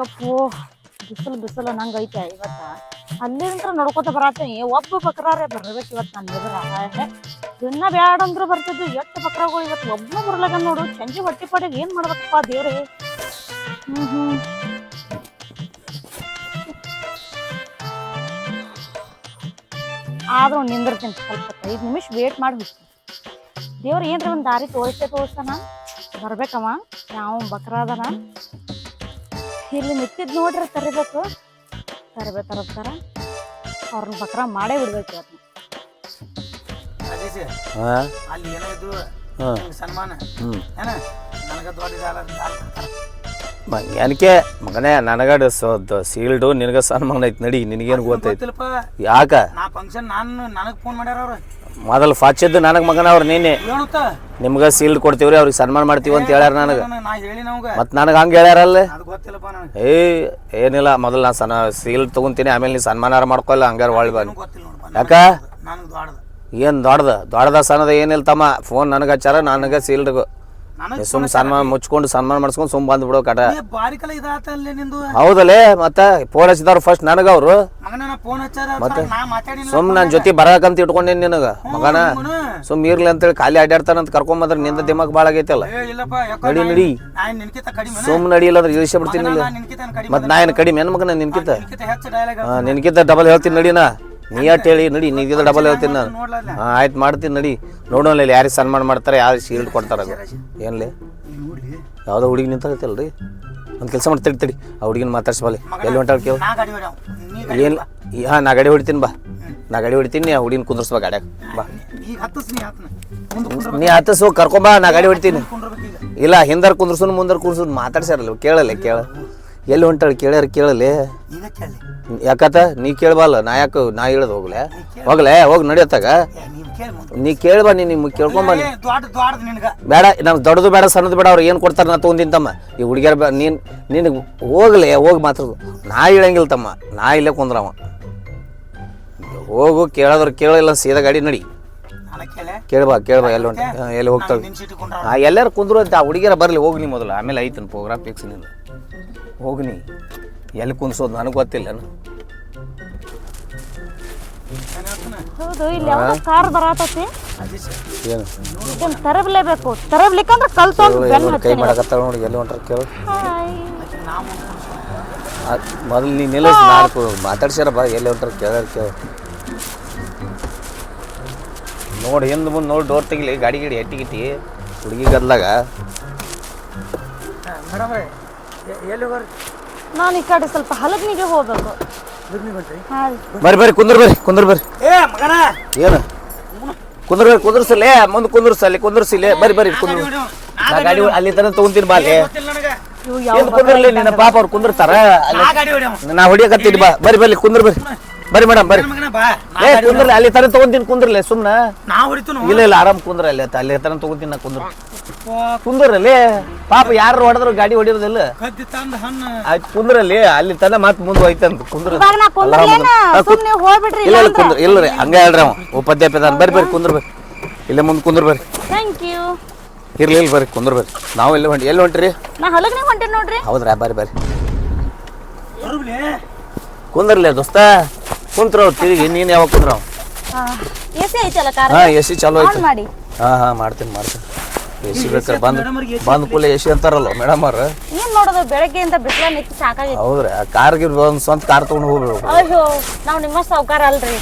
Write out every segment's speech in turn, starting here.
ಯಪ್ಪೋ ಬಿಸಿಲು ಬಿಸಿಲು ನಂಗೆ ಐತೆ ಇವತ್ತ. ಅಲ್ಲಿಂತ್ರ ನೋಡ್ಕೊತ ಬರತ್ತೀನಿ ಒಬ್ಬ ಬಕ್ರಾರೆ ಬರ್ಬೇಕು ಇವತ್ತು ನನ್ನ ಎದುರ. ದಿನ ಬ್ಯಾಡ ಅಂದ್ರೆ ಬರ್ತಿದ್ವು, ಎಷ್ಟು ಬಕ್ರಾಗಳು ಇವತ್ತು. ಒಬ್ಬನ ಬರ್ಲಾಗ ನೋಡು ಸಂಜೆ ಹೊಟ್ಟಿ ಪಾಡಿಗೆ ಏನ್ ಮಾಡ್ಬೇಕಪ್ಪ ದೇವ್ರಿ. ಹ್ಮ್ ಆದ್ರೂ ನಿಂದಿರ್ತೀನಿ ಸ್ವಲ್ಪ ಐದು ನಿಮಿಷ ವೇಟ್ ಮಾಡ್ಬಿಟ್ಟು ದೇವ್ರು, ಏನ್ರ ಒಂದು ದಾರಿ ತೋರಿಸ್ತೇ ತೋರಿಸ್ತಾನ ಬರ್ಬೇಕವ? ಯಾವ ಬಕ್ರ ಅದಾನ ಇಲ್ಲಿ ನಿಂತಿದ್ ನೋಡ್ರಿ ತರಿಬೇಕು. ತರಬೇಕು ತರಬಾರ ಅವ್ರನ್ನ ಬಕ್ರ ಮಾಡೇ ಬಿಡ್ಬೇಕು ಇವತ್ತು. ಹಾ? ಅಲ್ಲಿ ಏನೋ ಇದ್ರು ಹಾ. ಸನ್ಮಾನ? ಹ್ಞೂ ಏನ? ನನಗ ದೊಡ್ಡ ಜಾಲ. ಮಂಗ್ಯಾನಿಕೆ ಮಗನೇ ನನಗಡ ಸೀಲ್ಡು ನಿನಗ ಸನ್ಮಾನ ಐತಿ ನಡಿ ನಿನಗೇನು ಗೊತ್ತೈತಿ? ಯಾಕೆ ಯಾಕ? ನಾ ಫಂಕ್ಷನ್ ನಾನು ನನಗೆ ಫೋನ್ ಮಾಡ್ಯಾರ ಅವ್ರು. ಮೊದಲು ಫಾಚಿದ್ದು ನನಗೆ ಮಗನ ಅವ್ರು ನೀನೆ ಹೇಳುತ್ತ? ನಿಮ್ಗೆ ಸೀಲ್ಡ್ ಕೊಡ್ತೀವ್ರಿ ಅವ್ರಿಗೆ ಸನ್ಮಾನ ಮಾಡ್ತೀವಿ ಅಂತ ಹೇಳ್ಯಾರ ನನಗೆ. ನಾ ಹೇಳಿ ನಮ್ಗ. ಮತ್ತು ನನಗೆ ಹಂಗೆ ಹೇಳ್ಯಾರಲ್ಲ? ಅದು ಗೊತ್ತಿಲ್ಲಪ್ಪ ನನಗೆ. ಏಯ್ ಏನಿಲ್ಲ ಮೊದಲು ನಾ ಸನ ಸೀಲ್ಡ್ ತೊಗೊಂತೀನಿ ಆಮೇಲೆ ನೀ ಸನ್ಮಾನ ಮಾಡ್ಕೊಲ್ಲ ಹಂಗಾರೆ ಒಳ್ಳೆ ಬನ್ನಿ ಗೊತ್ತಿಲ್ಲ ನೋಡಪ್ಪ ಯಾಕ? ನನಗೆ ದೊಡ್ಡದು. ಏನು ದೊಡ್ಡದ? ದೊಡ್ಡದ ಸಣ್ಣದ ಏನಿಲ್ಲ ತಮ್ಮ? ಫೋನ್ ನನಗೆ ಹಚ್ಚಾರ ನನಗೆ ಸೀಲ್ಡ್ ನನಗೆ ಸುಮ್ ಸನ್ಮಾನ ಮುಚ್ಕೊಂಡು ಸನ್ಮಾನ ಮಾಡ್ಸ್ಕೊಂಡು ಸುಮ್ ಬಂದ್ಬಿಡೋ ಕಟ ಬಾರಿ ಕಲ ಇದಾತಲ್ಲೇ ನಿಂದು? ಹೌದಲ್ಲೇ ಮತ್ತೆ ಫೋನ್ ಹಚ್ಚಿದವ್ರು ಫಸ್ಟ್ ನನಗೆ ಅವರು ಮತ್ತೆ? ಸುಮ್ ನನ್ನ ಜೊತೆ ಬರಕಂತ ಇಟ್ಕೊಂಡೇನಿ ನಿನಗೆ ಮಗನ. ಸುಮ್ ಇರ್ಲಿ ಅಂತೇಳಿ ಖಾಲಿ ಅಡ್ಡಾಡ್ತಾನಂತ ಕರ್ಕೊಂಬಂದ್ರೆ ನಿಂದ ದಿಮಾಗ್ ಭಾಳ ಆಗೈತಲ್ಲ. ನಡಿ ನಡಿ. ನಾನು ಸುಮ್ ನಡಿಯಿಲ್ಲ ಅಂದ್ರೆ ಇಳಿಸಿ ಬಿಡ್ತೀನಿ ಮತ್ ನಾ ಏನು ಕಡಿಮೆ ಏನು ಮಗನ ನಿನ್ಕಿತ? ನಿನ್ಕಿತ ಡಬಲ್ ಹೇಳ್ತೀನಿ ನಡಿ ನಾ ಅಟ್ ಹೇಳಿ ನಡಿ ನೀಗಿದ ಡಬಲ್ ಹೇಳ್ತೀನಿ ನಾನು. ಹಾಂ ಆಯ್ತು ಮಾಡ್ತೀನಿ ನಡಿ. ನೋಡೋಣ ಇಲ್ಲಿ ಯಾರಿಗೆ ಸನ್ಮಾನ ಮಾಡ್ತಾರೆ ಯಾರು ಶೀಲ್ಡ್ ಕೊಡ್ತಾರೆ ಅದು. ಏನ್ಲಿ? ಯಾವುದೋ ಹುಡುಗಿ ರೀ ಒಂದು ಕೆಲಸ ಮಾಡಿ ತಡಿ ತಡಿ. ಆ ಹುಡುಗಿನ ಮಾತಾಡ್ಸಬಲ್ಲಿ ಎಲ್ಲಿ ಹೊಂಟಾಳ ಕೇಳು. ಏನು ಹಾಂ ನಾ ಗಾಡಿ ಹೊಡಿತೀನಿ ಬಾ. ನಾ ಗಾಡಿ ಹೊಡಿತೀನಿ ಆ ಹುಡುಗಿನ ಕುಂದ್ರಸ್ಬಾ ಗಾಡ್ಯಾಗ. ಬಾ. ನೀ ಹತ್ತಿಸು ಮುಂದೆ ಕುಂದ್ರ ನೀ ಹತ್ತಸು ಕರ್ಕೊಂಬಾ ನಾ ಗಾಡಿ ಹೊಡಿತೀನಿ. ಇಲ್ಲ ಹಿಂದರ್ ಕುಂದ್ರಸು ಮುಂದರ್ ಕುಂದ್ರಸು ಮಾತಾಡ್ಸ್ಯಾರಲ್ಲ ಕೇಳಲ್ಲ ಕೇಳ. ಎಲ್ಲಿ ಹೊಂಟಾಳ ಕೇಳ್ಯಾರ ಕೇಳಲಿ? ಯಾಕತ್ತ? ನೀ ಕೇಳ್ಬಲ್ಲ ನಾ ಯಾಕೆ ನಾ ಹೇಳದ್ ಹೋಗ್ಲೆ? ಹೋಗ್ಲೆ ಹೋಗಿ ನಡಿಯತ್ತಾಗ. ನೀ ಕೇಳ್ಬಾ ನೀ ನಿಮ್ಗೆ ಕೇಳ್ಕೊಂಬ ಏ, ದೊಡ್ಡ ದೊಡ್ಡದು ನಿನಗ ಬೇಡ ನಮ್ಗೆ ದೊಡ್ಡದು ಬೇಡ ಸಣ್ಣದು ಬೇಡ ಅವ್ರು ಏನು ಕೊಡ್ತಾರೆ ನಾ ತಮ್ಮ. ಈ ಹುಡುಗಿಯರ ಬೇ ನೀನು ನಿನಗೆ ಹೋಗ್ಲೆ ಹೋಗಿ ಮಾತಾಡೋದು ನಾ ಇಳಂಗಿಲ್ಲ ತಮ್ಮ ನಾ ಇಲ್ಲೇ ಕುಂದ್ರವ. ಹೋಗು ಕೇಳೋದ್ರ ಕೇಳಿಲ್ಲ ಸೀದಾ ಗಾಡಿ ನಡಿ. ಕೇಳ್ಬಾ ಕೇಳ್ಬಾ ಎಲ್ಲಿ ಎಲ್ಲಿ ಹೋಗ್ತಾವೆ ಹಾಂ ಎಲ್ಲಾರು ಕುಂದ್ರು ಅಂತ ಆ ಹುಡುಗಿಯರ ಬರಲಿ ಹೋಗ್ನಿ ನೀ ಮೊದಲು. ಆಮೇಲೆ ಐತನ್ ಪ್ರೋಗ್ರಾಮ್ ಫಿಕ್ಸ್ ನಿಂದು. ಹೋಗ್ನಿ ನೀ. ಎಲ್ಲಿ ಕುಂದ್ಸೋದು ನನಗೆ ಗೊತ್ತಿಲ್ಲ ಹೌದು ಇಲ್ಲಿ ಯಾವ್ದೋ ಕಾರ್ ಬರತೈತಿ. ಏನು? ಇದನ್ನ ತರಬ್ಲೇಬೇಕು. ತರಬ್ಲಿಕ್ಕಂದ್ರ ಕಲ್ತೊಂದು ಬೆನ್ ಕೈ ಹತ್ತೀನಿ ಮಾಡಕತ್ತಾಳ ನೋಡಿ ಎಲ್ಲಿ ಹೊಂಟಾರ ಕೇಳು. ಹಾಯ್. ಮೊದಲು ನೀ ನಿಲ್ಲಿಸ್ ನಾಲ್ಕು ಮಾತಾಡ್ಸ್ಯಾರ ಬಾ ಎಲ್ಲಿ ಹೊಂಟಾರ ಕೇಳ ಕೇಳು. ನೋಡಿ ಹಿಂದೆ ಮುಂದೆ ನೋಡಿ ಡೋರ್ ತೆಗಿಲಿ ಗಾಡಿ ಗಿಡಿ ಎಟ್ಟಿ ಗಿಟ್ಟಿ ಹುಡುಗಿ ಗದ್ಲಾಗ. ಮೇಡಮ್ ಎಲ್ಲಿ ಹೋಗ್ರಿ? ನಾನು ಈ ಕಡೆ ಸ್ವಲ್ಪ ಹಲಗ್ನಿಗೆ ಹೋಗ್ಬೇಕು. ಬರ್ರಿ ಬರ್ರಿ ಕುಂದ್ರ ಬರ್ರಿ ಕುಂದ್ರ ಬರ್ರಿ. ಏ ಮಗನ! ಏನು? ಕುಂದ್ರ ಬರ್ರಿ ಕುಂದ್ರಸಲೇ ಮುಂದೆ ಕುಂದ್ರಸಲ್ಲಿ ಕುಂದ್ರಸಿಲೆ ಬರ್ರಿ ಬರ್ರಿ ಕುಂದ್ರ. ನಾ ಗಾಡಿ ಅಲ್ಲಿ ತನಕ ತಗೊಂತೀನಿ ಬಾ ಅಲ್ಲಿ. ಗೊತ್ತಿಲ್ಲ ನನಗ? ಇವು ಯಾವ ಏನು ಕುಂದ್ರಲಿ ನಿನ್ನ ಪಾಪ ಅವ್ರು ಕುಂದ್ರತಾರ ನಾ ಹೊಡಿಯಕತ್ತೀನಿ ಬಾ. ಬರ್ರಿ ಬರ್ರಿ ಕುಂದ್ರ ಬರ್ರಿ. ಬರ್ರಿ ಮೇಡಮ್ ಬರ್ರಿ. ಮಗನ ಬಾ. ಏ ಗಾಡಿ ಕುಂದ್ರಲಿ ಅಲ್ಲಿ ತರ ತಗೊಂತೀನಿ ಕುಂದ್ರಲ್ಲ ಸುಮ್ಮನೆ ನಾವು ಹೊಡಿತು ಇಲ್ಲ ಇಲ್ಲ ಆರಾಮ್ ಕುಂದ್ರ ಅಲ್ಲಿ. ಅಲ್ಲಿ ತರ ತಗೊಂತೀನಿ ನಾ ಕುಂದ್ರ. ಕುಂದ್ರಲ್ಲಿ ಪಾಪ ಯಾರು ಹೊಡೆದ್ರು ಗಾಡಿ ಹೊಡಿಯೋದಿಲ್ಲ. ಕದ್ದಿ ತಂದ ಹಣ್ಣು. ಆಯ್ತು ಕುಂದ್ರಲ್ಲಿ ಅಲ್ಲಿ ತನ ಮತ್ ಮುಂದೆ ಹೋಯ್ತಂತ ಕುಂದ್ರ. ಇವಾಗ ನಾ ಅಲ್ಲ, ಕುಂದ್ರಲೇನ ಆ, ಹೋಗ್ಬಿಡ್ರಿ ಇಲ್ಲ ಇಲ್ಲ ಕುಂದ್ರ ಇಲ್ಲ ರೀ ಹಂಗ ಹೇಳ್ರಿ ಅವ. ಉಪಾಧ್ಯಾಯ ಬರ್ರಿ ಬರ್ರಿ ಕುಂದ್ರ ಬರ್ರಿ. ಇಲ್ಲೇ ಮುಂದೆ ಕುಂದ್ರ ಬರ್ರಿ. ಥ್ಯಾಂಕ್ ಯು ಇರ್ಲಿ ಇಲ್ಲಿ ಬರ್ರಿ ಕುಂದ್ರ ಬರ್ರಿ. ನಾವು ಎಲ್ಲಿ ಹೊಂಟಿ ಎಲ್ಲಿ ಹೊಂಟ್ರಿ? ನಾ ಹಲಗ್ನಿಗೆ ಹೊಂಟೇನಿ ನೋಡ್ರಿ. ಹೌದ್ರಾ ಬರ್ರಿ ಬರ್ರಿ. ಕುಂದ್ರಲ್ಲ ದೋಸ್ತ. ಕುಂತ್ರ ತಿರುಗಿ ನೀನು ಯಾವಾಗ ಕುಂದ್ರ ಎಸಿ ಐತಲ್ಲ ಕಾರ್ ಹಾ ಎ ಸಿ ಚಾಲು ಆನ್ ಮಾಡಿ. ಹಾ ಹಾ ಮಾಡ್ತೀನಿ ಮಾಡ್ತೀನಿ. ಎಸಿ ಸಿ ಬೇಕಾರೆ ಬಂದ್ ಬಂದ್ ಕೂಲೆ ಎ ಸಿ ಅಂತಾರಲ್ಲ ಮೇಡಮ್ ಅವ್ರ. ಏನ್ ನೋಡೋದು ಬೆಳಗ್ಗೆಯಿಂದ ಬಿಸಿಲ ನಿಂತು ಸಾಕಾಗೈತಿ. ಹೌದ್ರಿ ಆ ಕಾರ್ಗೆ ಒಂದು ಸ್ವಂತ ಕಾರ್ ತೊಗೊಂಡು ಹೋಗ್ಬೇಕು ಅಯ್ಯೋ ನಾವ್ ನಿಮ್ಮ ಸಾವ್ಕಾರ ಅಲ್ರಿ.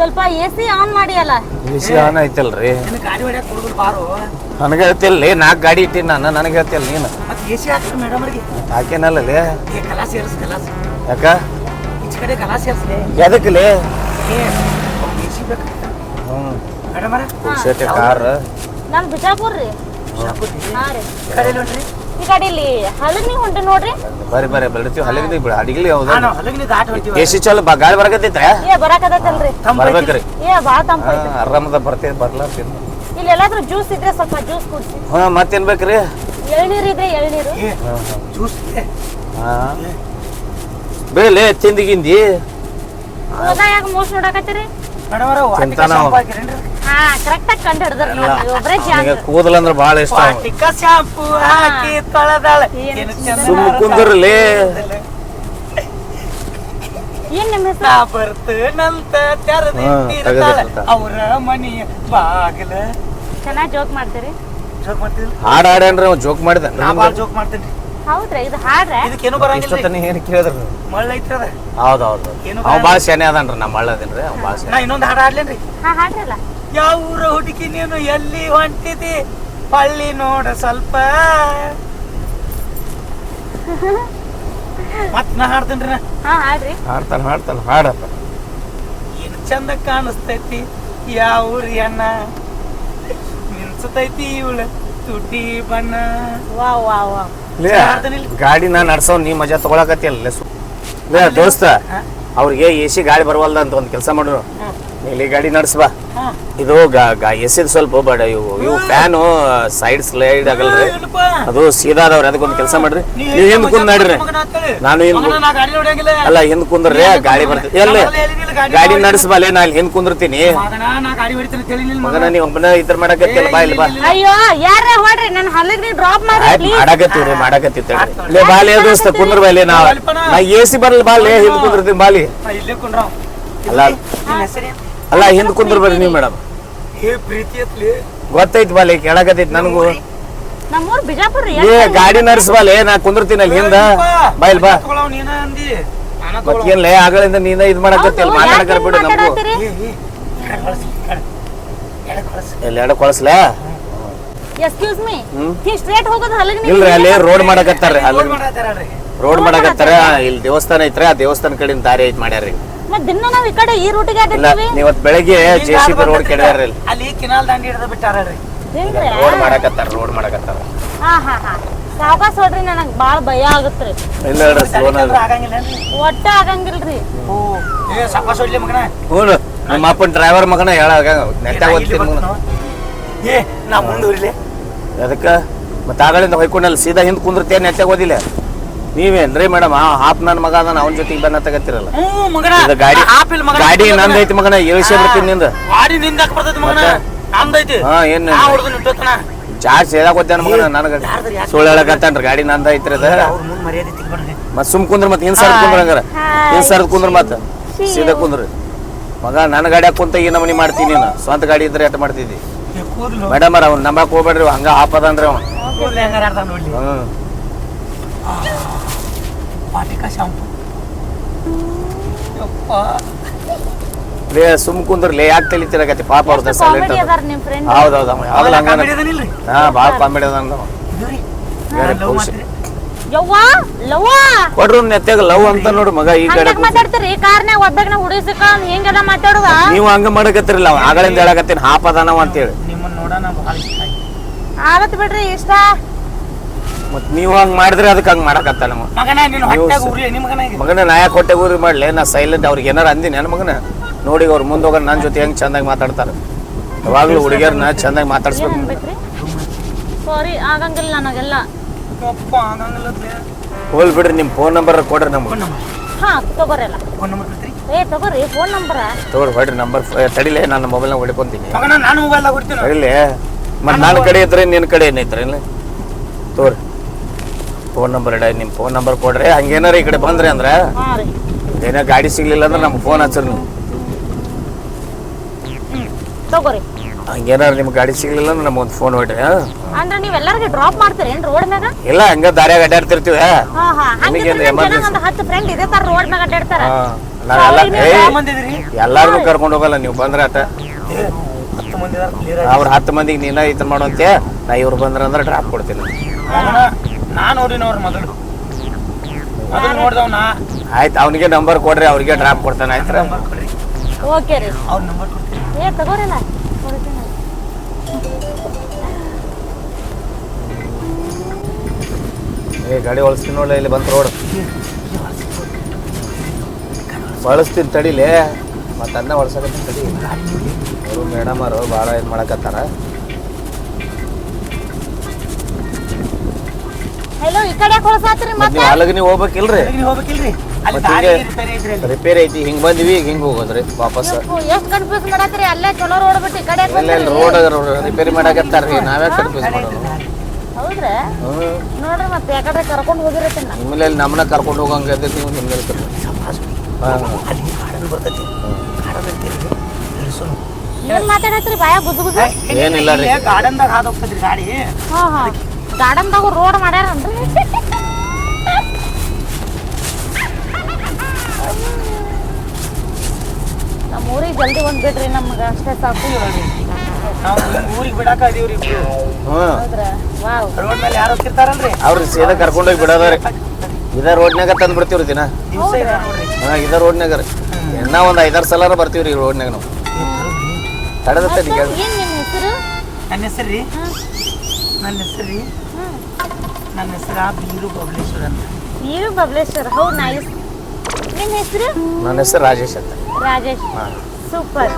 ಸ್ವಲ್ಪ ಎ ಸಿ ಆನ್ ಮಾಡಿ ಅಲ್ಲ ಎಸಿ ಆನ್ ಐತಲ್ರಿ ನನಗೆ ಹೇಳ್ತಿಲ್ಲ ನಾಲ್ಕು ಗಾಡಿ ಇಟ್ಟಿನಿ ನಾನು ನನಗೆ ಹೇಳ್ತಿಲ್ಲ ನೀನು. ಮತ್ತೆ ಎಸಿ ಸಿ ಹಾಕ್ರಿ ಮೇಡಮ್ ಅವ್ರಿಗೆ. ಹಾಕೇನಲ್ಲೇ ಏ ಕಲಾಸ್ ಏರ್ಸ್ ಕಲಾಸ್ ಯಾಕ? ಈಚ ಕಡೆ ಕಲಾಸ್ ಏರ್ಸ್ಲೆ ಎದಕ್ಕಲೇ ಏ ಎ ಸಿ ಬೇಕು. ಹ್ಞೂ ಮೇಡಮ್ ಅವ್ರ. ಪುಕ್ಷಟೆ ಕಾರ್. ನಮ್ ಬಿಜಾಪುರ್ ರೀ. ಹಾ ರೀ. ಕಡೆ ನೋಡ್ರಿ ಈ ಕಡೆ ಇಲ್ಲಿ ಹಲಗ್ನಿ ಹೊಂಟೆ ನೋಡ್ರಿ. ಬರ್ರಿ ಬರ್ರಿ ಬೆಳಿತೀವಿ ಹೌದು ಹೊಲಗಿನ ದಾಟ್ ಹೊಡಿತೀವಿ ಎ ಸಿ ಚಲೋ ಬಾ ಗಾಳಿ ಬರಕತ್ತೈತ್ರ ಏ ಬರಾಕತ್ತಲ್ರಿ. ಬರ್ಬೇಕ್ರಿ. ಏ ಬಾಳ ತಂಪ ಆರಾಮದ ಬರ್ತೇವೆ ಬರ್ಲಾರ್ತೀನಿ ಇಲ್ಲಿ ಎಲ್ಲಾದ್ರೂ ಜ್ಯೂಸ್ ಇದ್ರೆ ಸ್ವಲ್ಪ ಜ್ಯೂಸ್ ಕುಡ್ಸಿ. ಹಾ ಮತ್ತೇನ್ ಬೇಕ್ರಿ? ಎಳ್ನೀರ್ ಇದ್ರೆ ಎಳ್ನೀರು. ಹಾ ಬೇಲೆ ತಿಂದಿಗಿಂದಿ ಗಿಂದಿ? ಹೋಗ ಯಾಕೆ ಮೋಸ ನೋಡಕತ್ತೀರಿ? ಚಿಂತಾನ ಅವ. ಹಾಕಿರೇನ್ರಿ ಹಾ ಕರೆಕ್ಟ್ ಆಗಿ ಕಂಡು ಹಿಡಿದ್ರಿ ನೋಡ್ರಿ ಒಬ್ರೇ ಜಾಗ ಈಗ ಕೂದಲ ಅಂದ್ರೆ ಭಾಳ ಇಷ್ಟ ಶಾಂಪು ಹಾಕಿ ತೊಳೆದಾಳ. ಏನು ಚಂದ ಸುಮ್ಮ ಕುಂದ್ರಲಿ. ಏನ್ ನಿಮ್ಮ ಹೆಸರು? ನಾ ಬರ್ತೇನಂತ ತೆರೆದು ಹಾ, ಇಟ್ಟಿರ್ತಾಳ. ತೆಗೆದಿಟ್ಟಿರ್ತಾಳ. ಅವರ ಮನೆಯ ಬಾಗಿಲ. ಚೆನ್ನಾಗಿ ಜೋಕ್ ಮಾಡ್ತೀರಿ? ಜೋಕ್ ಹಾಡು ಅವ್ ಜೋಕ್ ಮಾಡಿದ. ನಾ ಭಾಳ ಜೋಕ್ ಮಾಡ್ತೀನಿ. ಹೌದ್ರಾ ಇದು ಹಾಡ್ರೆ? ಇದಕ್ಕೇನು ಬರಂಗಿಲ್ಲ ಇಷ್ಟೊತ್ತನ ಏನು ಕೇಳಿದ್ರಿ? ಮಳ್ಳ ಏನು ಅವ್ ಭಾಳ ಶಾನೆ ಅದನ್ರಿ ನಮ್ಮ ಹಳ್ಳದೇನ್ರಿ ಅವ್ ಭಾಳ ನಾ ಶಾನೆ. ಇನ್ನೊಂದು ಹಾಡು ಹಾಡ್ಲೇನ್ರಿ. ಹಾ ಹಾಡ್ರಲ್ಲ. ಯಾವ ಊರ ಹುಡುಕಿ ನೀನು? ಎಲ್ಲಿ ಹೊಂಟಿದಿ? ಹಳ್ಳಿ ನೋಡ ಸ್ವಲ್ಪ. ಮತ್ ನಾ ಹಾಡ್ತೇನ್ರಿ ಹಾಡ್ತಾನ ಹಾಡ್ತಾನ ಹಾಡಪ್ಪ. ಏನು ಚಂದ ಕಾಣಿಸ್ತೈತಿ ಯಾವ ಊರಿ ಅಣ್ಣ ನಿಲ್ಸತೈತಿ ಇವಳ ತುಟಿ ಬಣ್ಣ. ವಾ ವಾ ವಾ? ಗಾಡಿ ನಾ ನಡ್ಸೋ ನೀ ಮಜಾ ತಗೊಳಕತಿ ಅಲ್ಲ ಸು. ಲೇ ದೋಸ್ತ? ಅವ್ರಿಗೆ ಎ ಸಿ ಗಾಡಿ ಬರವಲ್ದ ಅಂತ ಒಂದು ಕೆಲಸ ಮಾಡು. ಇಲ್ಲಿ ಗಾಡಿ ನಡ್ಸ್ಬಾ. ಇದು ಎಸಿದ್ ಸ್ವಲ್ಪ ಬೇಡ ಇವು ಇವು ಫ್ಯಾನು ಸೈಡ್ ಸ್ಲೈಡ್ ಆಗಲ್ರಿ? ಅದು ಸೀದಾ ಅದಾವ್ರಿ ಅದಕ್ಕೊಂದು ಕೆಲಸ ಮಾಡ್ರಿ. ನೀವು ಹಿಂದ್ ಕುಂದ್ ನಡ್ರಿ ನಾನು ಹಿಂದ್ ಅಲ್ಲ ಹಿಂದ್ ಕುಂದ್ರಿ ಗಾಡಿ ಬರ್ತೀನಿ ಎಲ್ಲ? ಗಾಡಿ ನಡ್ಸ್ಬಾಲೆ ನಾ ಇಲ್ಲಿ ಹಿಂದ್ ಕುಂದಿರ್ತೀನಿ. ಮಗನ ನೀವು ಗಾಡಿ ಹೊಡಿತೀನಿ ತಿಳಿಲಿಲ್ಲ ಮಗನ. ನೀವ್ ಒಬ್ಬನ ಇದ್ರ ಮಾಡಕತ್ತಿಲ್ಲ ಬಾ ಇಲ್ಲಿ ಬಾ. ಅಯ್ಯೋ ಯಾರೇ ಹೊಡ್ರಿ? ನನ್ನ ಹಲ್ಲಿಗೆ ನೀವು ಡ್ರಾಪ್ ಮಾಡಿ ಮಾಡಕತ್ತೀವ್ರಿ ಮಾಡಕತ್ತಿ ತಡ್ರಿ ಲೇ ಬಾಲೆ ದೋಸ್ತ ಕುಂದ್ರ ಬಾಲೆ ನಾ ನಾ ಎ ಸಿ ಬರಲ್ಲ ಬಾಲೆ ಹಿಂದ್ ಕುಂದಿರ್ತೀನಿ ಬಾಲಿ ಅಲ್ಲ ಹೆಸರೇನು? ಅಲ್ಲ ಹಿಂದ್ ಕುಂದ್ರ ಬರ್ರಿ ನೀವು ಮೇಡಮ್. ಹೇ ಪ್ರೀತಿ ಅತ್ಲಿ. ಗೊತ್ತೈತಿ ಬಾಲೆ ಕೇಳಕತ್ತೈತಿ ನನಗೂ. ನಮ್ಮೂರ್ ಬಿಜಾಪುರ ರೀ ಏ ಗಾಡಿ ನಾ ಕುಂದಿರ್ತೀನಿ ಅಲ್ಲಿ ಹಿಂದ. ಬಾಯ್ ಬಾ. ತಗೊಳವ್ ನೀನ ಅಂದಿ. ಆಗಳಿಂದ ನೀನ ಇದ್ ಮಾಡಕತ್ತಿಲ್ಲ ಮಾತಾಡಕರ ಬಿಡು ನಮಗೂ. ಎಲ್ಲ ಎಡ ಕೊಳಸ್ಲಾ ಎಕ್ಸ್ಕ್ಯೂಸ್ ಮೀ ಹ್ಮ್. ಈ ಸ್ಟ್ರೇಟ್ ಹೋಗೋದು ಹಲ್ಲಿಗೆ ಇಲ್ರಿ ಅಲ್ಲಿ ರೋಡ್ ಮಾಡಕತ್ತಾರ. ರೋಡ್ ಮಾಡಕತ್ತಾರ ಇಲ್ಲಿ ದೇವಸ್ಥಾನ ಐತ್ರಿ ಆ ದೇವಸ್ಥಾನ ಕಡೆಯಿಂದ ದಾರಿ ಐತ್ ಮಾಡ್ಯಾರ್ರಿ. ದಿನ ನಾವು ಈ ಕಡೆ ಈ ರೂಟಿಗೆ ಇಲ್ಲ ಬೆಳಗ್ಗೆ ಹಿಂಗ್ ಜೆ ಸಿ ಬಿ ರೋಡ್ ಆಗ್ಬರ್ತೈತಿ ಕೆಡ್ಯಾರ್ರಿ ಅಲ್ಲಿ ಕಿನಾಲ್ ದಂಡಿ ಹಿಡ್ದು ಬಿಟ್ಟಾರಲ್ರಿ ಏನ್ರಿ ರೋಡ್ ಮಾಡಕತ್ತಾರ ರೋಡ್ ಮಾಡಕತ್ತಾರ. ಹಾ ಹಾ ಹಾ. ಸಾವಕಾಶ ಹೊಡ್ರಿ ನನಗ್ ಬಾಳ ಭಯ ಇಲ್ಲ ಹೇಳ್ರಿ ಸ್ಲೋನ? ಒಟ್ಟ ಆಗಂಗಿಲ್ರಿ. ಓ, ಏ ಸಾವ್ಕಾಶ ಹೊಡ್ಲಿ ಮಗನ. ಹ್ಞೂ ನಮ್ಮ ಅಪ್ಪನ ಡ್ರೈವರ್ ಮಗನ ಹೇಳಾಗ ನೆಟ್ಟಾಗ ಏ, ನಾ ಇಲ್ಲಿ ಓದ್ತೀನಿ ಮಗನ ಬರ್ತೀನೋ? ಏ ನಾ ಮುಂದೂರಿಲೆ ಅದಕ್ಕ ಮತ್ತೆ ಆಗಳಿಂದ ಹೊಯ್ಕೊಂಡಲ್ಲ ಸೀದಾ ಹಿಂದ್ ಕುಂದಿರ್ತೇನೆ ನೆಟ್ಟಾಗ ಓದಿಲ್ಲ ನೀವೇನ್ರಿ ಮೇಡಮ್ ಆ ಹಾಪ್ ನನ್ನ ಮಗ ಅದಾನ ಅವನ ಜೊತೆಗೆ ಬಂದ ತಗತ್ತಿರಲ್ಲ. ಹ್ಞೂ ಮಗನ. ಇದು ಗಾಡಿ ಆ ಆಪಿಲ್ ಮಗನ ಗಾಡಿ ನಂದೈತಿ ಮಗನ ಇಳಿಸೇ ಬಿಡ್ತೀನಿ ನಿಂದ. ಗಾಡಿ ನಿಂದಾಕ್ ಬರ್ತೈತಿ ಮಗನ. ಮತ್ತೆ? ಹಾ ಏನ್ ನಾ ಚಾರ್ಜ್ ಮಗನ ನನಗ? ಸುಳ್ಳು ಹೇಳಕತ್ತಾನ್ರಿ ಗಾಡಿ ನಂದ ಐತ್ರಿ ಅದ. ಅವ್ರ ಮತ್ ಸುಮ್ ಕುಂದ್ರ ಮತ್ ಹಿಂದ್ ಸರ್ದ್ ಕುಂದ್ರ ಹಂಗಾರ. ಹಿಂದ್ ಸರ್ದ್ ಕುಂದ್ರ ಮತ್ ಸೀದಾ ಕುಂದ್ರಿ. ಮಗ ನನ್ನ ಗಾಡಿಯಾಗ ಕುಂತ ಈ ನಮನಿ ಮಾಡ್ತೀನಿ ನೀನು. ಸ್ವಂತ ಗಾಡಿ ಇದ್ರೆ ಎಟ್ ಮಾಡ್ತಿದ್ದಿ? ಮೇಡಮ್ ಅವ್ನ ನಂಬಕ್ ಹೋಗ್ಬೇಡ್ರಿ ಹಂಗ ಅಂದ್ರೆ ಅವ ಹ್ಮ್. ಹೆಂಗಾರ ವಾಟಿಕ ಶಾಂಪು ಯಪ್ಪ ಲೇ ಸುಮ್ ಕುಂದ್ರಲಿ ಯಾಕೆ ಗತಿ ಪಾಪ ಅವ್ರದ ಸೈಲೆಂಟ್ ಹೌದು ಹೌದು ಯಾವ್ದಲ್ಲ ಹಂಗ? ಹಾ ಭಾಳ ಕಾಮಿಡಿ ಅದ. ಮಾಡ್ತೀರಿ? ಯವ್ವಾ? ಲವ್ವಾ? ಕೊಡ್ರು ನೆತ್ತಾಗ ಲವ್ ಅಂತ ನೋಡು ಮಗ ಈ ಕಡೆ ಈ ಕಾರ್ನ್ಯಾಗ ಒಬ್ಬಾಗ ಹುಡುಗಿ ಸಿಕ್ಕ ಹಿಂಗೆಲ್ಲ ಮಾತಾಡುದ ನೀವು ಹಂಗ ಮಾಡಕತ್ತಿರಲ್ಲ ಅವ ಆಗಳಿಂದ ಹೇಳಕತ್ತೀನಿ ಹಾಪದಾನವ ಅಂತೇಳಿ. ನಿಮ್ಮನ್ನ ನೋಡೋಣ ಬಹಳ ಇಷ್ಟ ಆಯ್ತು. ಆಗತ್ ಬಿಡ್ರಿ ಇಷ್ಟ. ಮತ್ ನೀವು ಹಂಗ ಮಾಡಿದ್ರೆ ಅದಕ್ಕೆ ಹಂಗ ಮಾಡಕತ್ತ ಅವ ಮಗನ ನಿನ್ನ ಹೊಟ್ಟಾಗ ಉರಿ ನಿಮ್ಮ ಮಗನ ಕೊಟ್ಟೆ ಊರಿ ಮಾಡ್ಲಿ? ನಾ ಸೈಲೆಂಟ್ ಅವ್ರಿಗೆ ಏನಾರ ಅಂದಿನಿ ನನ್ನ ಮಗನ? ನೋಡಿ ಅವ್ರು ಮುಂದೆ ಹೋಗ ನನ್ನ ಜೊತೆ ಹೆಂಗ್ ಚಂದಾಗಿ ಮಾತಾಡ್ತಾರೆ. ಯಾವಾಗ್ಲೂ ಹುಡುಗಿಯರ್ನ ಚಂದಾಗಿ ಮಾತಾಡ್ಸ್ಬೇಕು. ಸಾರಿ ಆಗಂಗಿಲ್ಲ ನನಗೆಲ್ಲ. ಯಪ್ಪ, ಆಗಂಗಿಲ್ಲ ಅದ್ಲೆ. ಹೋಲ್ ಬಿಡ್ರಿ ನಿಮ್ ಫೋನ್ ನಂಬರ್ ಕೊಡ್ರಿ ನಮ್ಗೆ. ಹಾ ತಗೋರಲ್ಲ. ಫೋನ್ ನಂಬರ್ ಕೊಡ್ತೀರಿ? ಏ ತಗೋರಿ ಫೋನ್ ನಂಬರ ತಗೋರಿ ಹೊಡ್ರಿ ನಂಬರ್ ತಡಿಲೆ ನನ್ನ ಮೊಬೈಲ್ನಾಗ ಹೊಡ್ಕೊಂತೀನಿ. ಮಗನ ನಾನು ಮೊಬೈಲ್ದಾಗ ತಡಿಲೆ. ನನ್ನ ಕಡೆ ಇದ್ರೆ ನಿನ್ನ ಕಡೆ ಏನೈತ್ರಿ ತೋರಿ ತಗೋರಿ. ಫೋನ್ ನಂಬರ್ ಇಡ ನಿಮ್ಮ ಫೋನ್ ನಂಬರ್ ಕೊಡ್ರಿ. ಹಂಗೇನಾರ ಈ ಕಡೆ ಬಂದ್ರಿ ಅಂದ್ರೆ ಏನೋ ಗಾಡಿ ಸಿಗ್ಲಿಲ್ಲ ಅಂದ್ರೆ ನಮ್ಗೆ ಫೋನ್ ಹಚ್ಚ ನೀವು. ತಗೋರಿ. ಹಂಗೇನಾರ ನಿಮ್ಗೆ ಗಾಡಿ ಸಿಗ್ಲಿಲ್ಲ ಅಂದ್ರೆ ನಮ್ಗೊಂದು ಫೋನ್ ಹೊಡ್ರಿ ಹಾ? ಅಂದ್ರೆ ನೀವ್ ಎಲ್ಲಾರ್ಗೆ ಡ್ರಾಪ್ ಮಾಡ್ತೀರೇನ್ ರೋಡ್ ಮ್ಯಾಗ? ಇಲ್ಲ ಹಂಗ ದಾರ್ಯಾಗ ಅಡ್ಡಾಡ್ತಿರ್ತೀವಿ ಹಾ. ಹಾ ನಿಮಗೇನ್ ಹಂಗಿದ್ರೆ emergency? ಒಂದ್ ಹತ್ತು ಫ್ರೆಂಡ್ ಇದೇ ತರ ರೋಡ್ ಮ್ಯಾಗ ಅಡ್ಡಾಡ್ತಾರ ಹಾ ನಾವೆಲ್ಲ Sorry, ಏ ಎಷ್ಟು ಮಂದಿ ಕರ್ಕೊಂಡು ಹೋಗಲ್ಲ ನೀವು ಬಂದ್ರೆ ಆತ. ಹತ್ತು ಮಂದಿ. ಅವ್ರ ಹತ್ತು ಮಂದಿಗೆ ನೀನ ಈತ ಮಾಡುವಂತೆ ನಾ ಇವ್ರು ಬಂದ್ರ ಅಂದ್ರೆ ಡ್ರಾಪ್ ಕೊಡ್ತೀನಿ. ನಾನ್ ನೋಡಿನವ್ರ ಮೊದಲು ಮೊದಲು ನೋಡ್ದವ್ ನಾ ಆಯ್ತು ಅವನಿಗೆ ನಂಬರ್ ಕೊಡ್ರಿ ಅವ್ರಿಗೆ ಡ್ರಾಪ್ ಕೊಡ್ತಾನೆ ಆಯ್ತು? ನಂಬರ್ ಕೊಡ್ರಿ. ಓಕೆ ರೀ. ಅವ್ರ ನಂಬರ್ ಕೊಡ್ತೀನಿ. ಏ ತಗೋರಿಲ್ಲ. ಕೊಡ್ತೀನಿ. ಏ ಗಾಡಿ ಒಳಸ್ತೀನಿ ನೋಡ್ಲ ಇಲ್ಲಿ ಬಂತು ರೋಡ್. ಬಳಸ್ತೀನಿ ತಡಿಲೇ. ಮತ್ತೆ ಅನ್ನ ಒಳಸಕತ್ತೀನಿ ತಡಿ. ಅವರು ಮೇಡಮ್ ಅವರು ಭಾಳ ಇದು ಮಾಡಕತ್ತಾರ. ಹೆಲೋ ಈ ಕಡೆ ಕೊಳಸಾತ್ರಿ ಮತ್ತೆ ನೀವು ಅಲ್ಲಿಗೆ ನೀವು ಹೋಗ್ಬೇಕಿಲ್ರಿ? ನೀವು ಹೋಗ್ಬೇಕಿಲ್ರಿ? ಅಲ್ಲಿ ದಾರಿ ರಿಪೇರಿ ಐತ್ರಿ ಅಲ್ಲಿ. ರಿಪೇರಿ ಐತಿ ಹಿಂಗ್ ಬಂದಿವಿ ಈಗ ಹಿಂಗ್ ಹೋಗೋದ್ರಿ ವಾಪಸ್. ಎಷ್ಟು ಕನ್ಫ್ಯೂಸ್ ಮಾಡತ್ರಿ ಅಲ್ಲೇ ಚಲೋ ರೋಡ್ ಬಿಟ್ಟು ಈ ಕಡೆ ಇಲ್ಲ ರೋಡ್ ರಿಪೇರಿ ಮಾಡಕತ್ತಾರ್ರಿ ನಾವೇ ಕನ್ಫ್ಯೂಸ್ ಮಾಡೋದು? ಹೌದ್ರಾ? ನೋಡ್ರಿ ಮತ್ತೆ ಯಾಕಡೆ ಕರ್ಕೊಂಡು ನಿಮ್ಮಲ್ಲಿ ಅಲ್ಲಿ ನಮ್ಮನ್ನ ಕರ್ಕೊಂಡು ಹೋಗಂಗ ನೀವು ನಿಮ್ಮಲ್ಲಿ ಹಾಂ. ಅಲ್ಲಿ ಕಾಡಲ್ಲಿ ಬರ್ತೈತಿ. ಕಾಡಲ್ಲಿ ಇಳಿಸೋನು. ಏನ್ ಮಾತಾಡತ್ರಿ ಬಾಯ ಗುದ್ದು ಗುದ್ದು. ಏನಿಲ್ಲ ರೀ. ಗಾರ್ಡನ್ದಾಗ ಹಾದು ಹೋಗ್ತದ್ರಿ ಗಾಡಿ. ಹಾ ಹಾ. ಗಾರ್ಡನ್ದಾಗ ರೋಡ್ ಮಾಡ್ಯಾರನ್ರಿ ನಮ್ಮ ಊರಿಗೆ ಜಲ್ದಿ ಒಂದ್ ಬಿಡ್ರಿ ನಮ್ಗೆ ಅಷ್ಟೇ ಸಾಕು. ನಾವು ಊರಿಗೆ ಬಿಡಾಕ ಅದೀವ್ರಿ ರೋಡ್ ಮೇಲೆ ಯಾರು ಹೋಗ್ತಿರ್ತಾರಲ್ರಿ ಅವ್ರು ಸೀದಾ ಕರ್ಕೊಂಡೋಗಿ ಬಿಡೋದ್ರಿ ಇದೇ ರೋಡ್ನಾಗ ತಂದು ಬಿಡ್ತೀವ್ರಿ ದಿನ. ಹಾಂ ಇದೇ ರೋಡ್ನಾಗ ರೀ. ಇನ್ನ ಒಂದು ಐದಾರು ಸಲ ಬರ್ತೀವಿ ರೀ ರೋಡ್ನಾಗ ನಾವು. ತಡೆದತ್ತೆ ನನ್ನ ಹೆಸರು ರೀ. ನನ್ನ ಹೆಸರು ರೀ ಹ್ಮ್ ನನ್ನ ಹೆಸರು ಬೀರು ಬಬಲೇಶ್ವರ ಅಂತ. ನೀರು ಬಬಲೇಶ್ವರ್ ಹೌ ನೈಸ್ ನಿಮ್ಮ ಹೆಸರು? ನನ್ನ ಹೆಸರು ರಾಜೇಶ್ ಅಂತ. ರಾಜೇಶ್. ಹಾ. ಸೂಪರ್.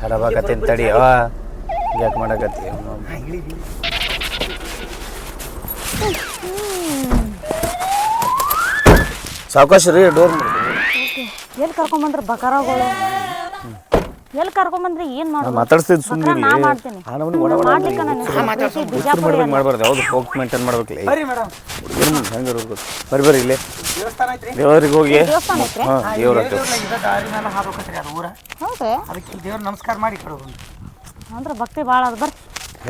ತಡಬಾಕತ್ತೀನಿ ತಡಿ ಅವ ಯಾಕೆ ಮಾಡಕತ್ತಿ. ಸಾವಕಾಶ ರೀ ಡೋರ್ ಎಲ್ಲಿ ಕರ್ಕೊಂಬಂದ್ರ ಬಕರಗಳು. ಎಲ್ಲಿ ಕರ್ಕೊಂಬಂದ್ರಿ ಏನು ಮಾಡೋದು ಸುಮ್ಮನೆ ನಾ ಮಾಡ್ತೀನಿ. ಮಾಡ್ಲಿಕ್ಕೆ ನಾನು ಬಿಜಾಪುರ ಮಾಡ್ಬೇಕು ಮಾಡ್ಬಾರ್ದು ಯಾವ್ದು ಹೋಗಿ ಮೇಂಟೈನ್ ಮಾಡ್ಬೇಕು ಬರ್ರಿ ಮೇಡಮ್. ಹುಡುಗರು ಹೆಂಗೆ ಇರ್ಬೇಕು ಬರ್ರಿ ಬರ್ರಿ ಇಲ್ಲೇ. ದೇವ್ರಿಗೆ ಹೋಗಿ. ದೇವಸ್ಥಾನ ಐತ್ರಿ? ಹಾಂ ದೇವ್ರ ದೇವ್ರ ಹೌದ್ರಿ? ಅದಕ್ಕೆ ನಮಸ್ಕಾರ ಮಾಡಿ ಕೊಡೋದು ಅಂದ್ರೆ ಭಕ್ತಿ ಭಾಳ ಅದ ಬರ್ರಿ.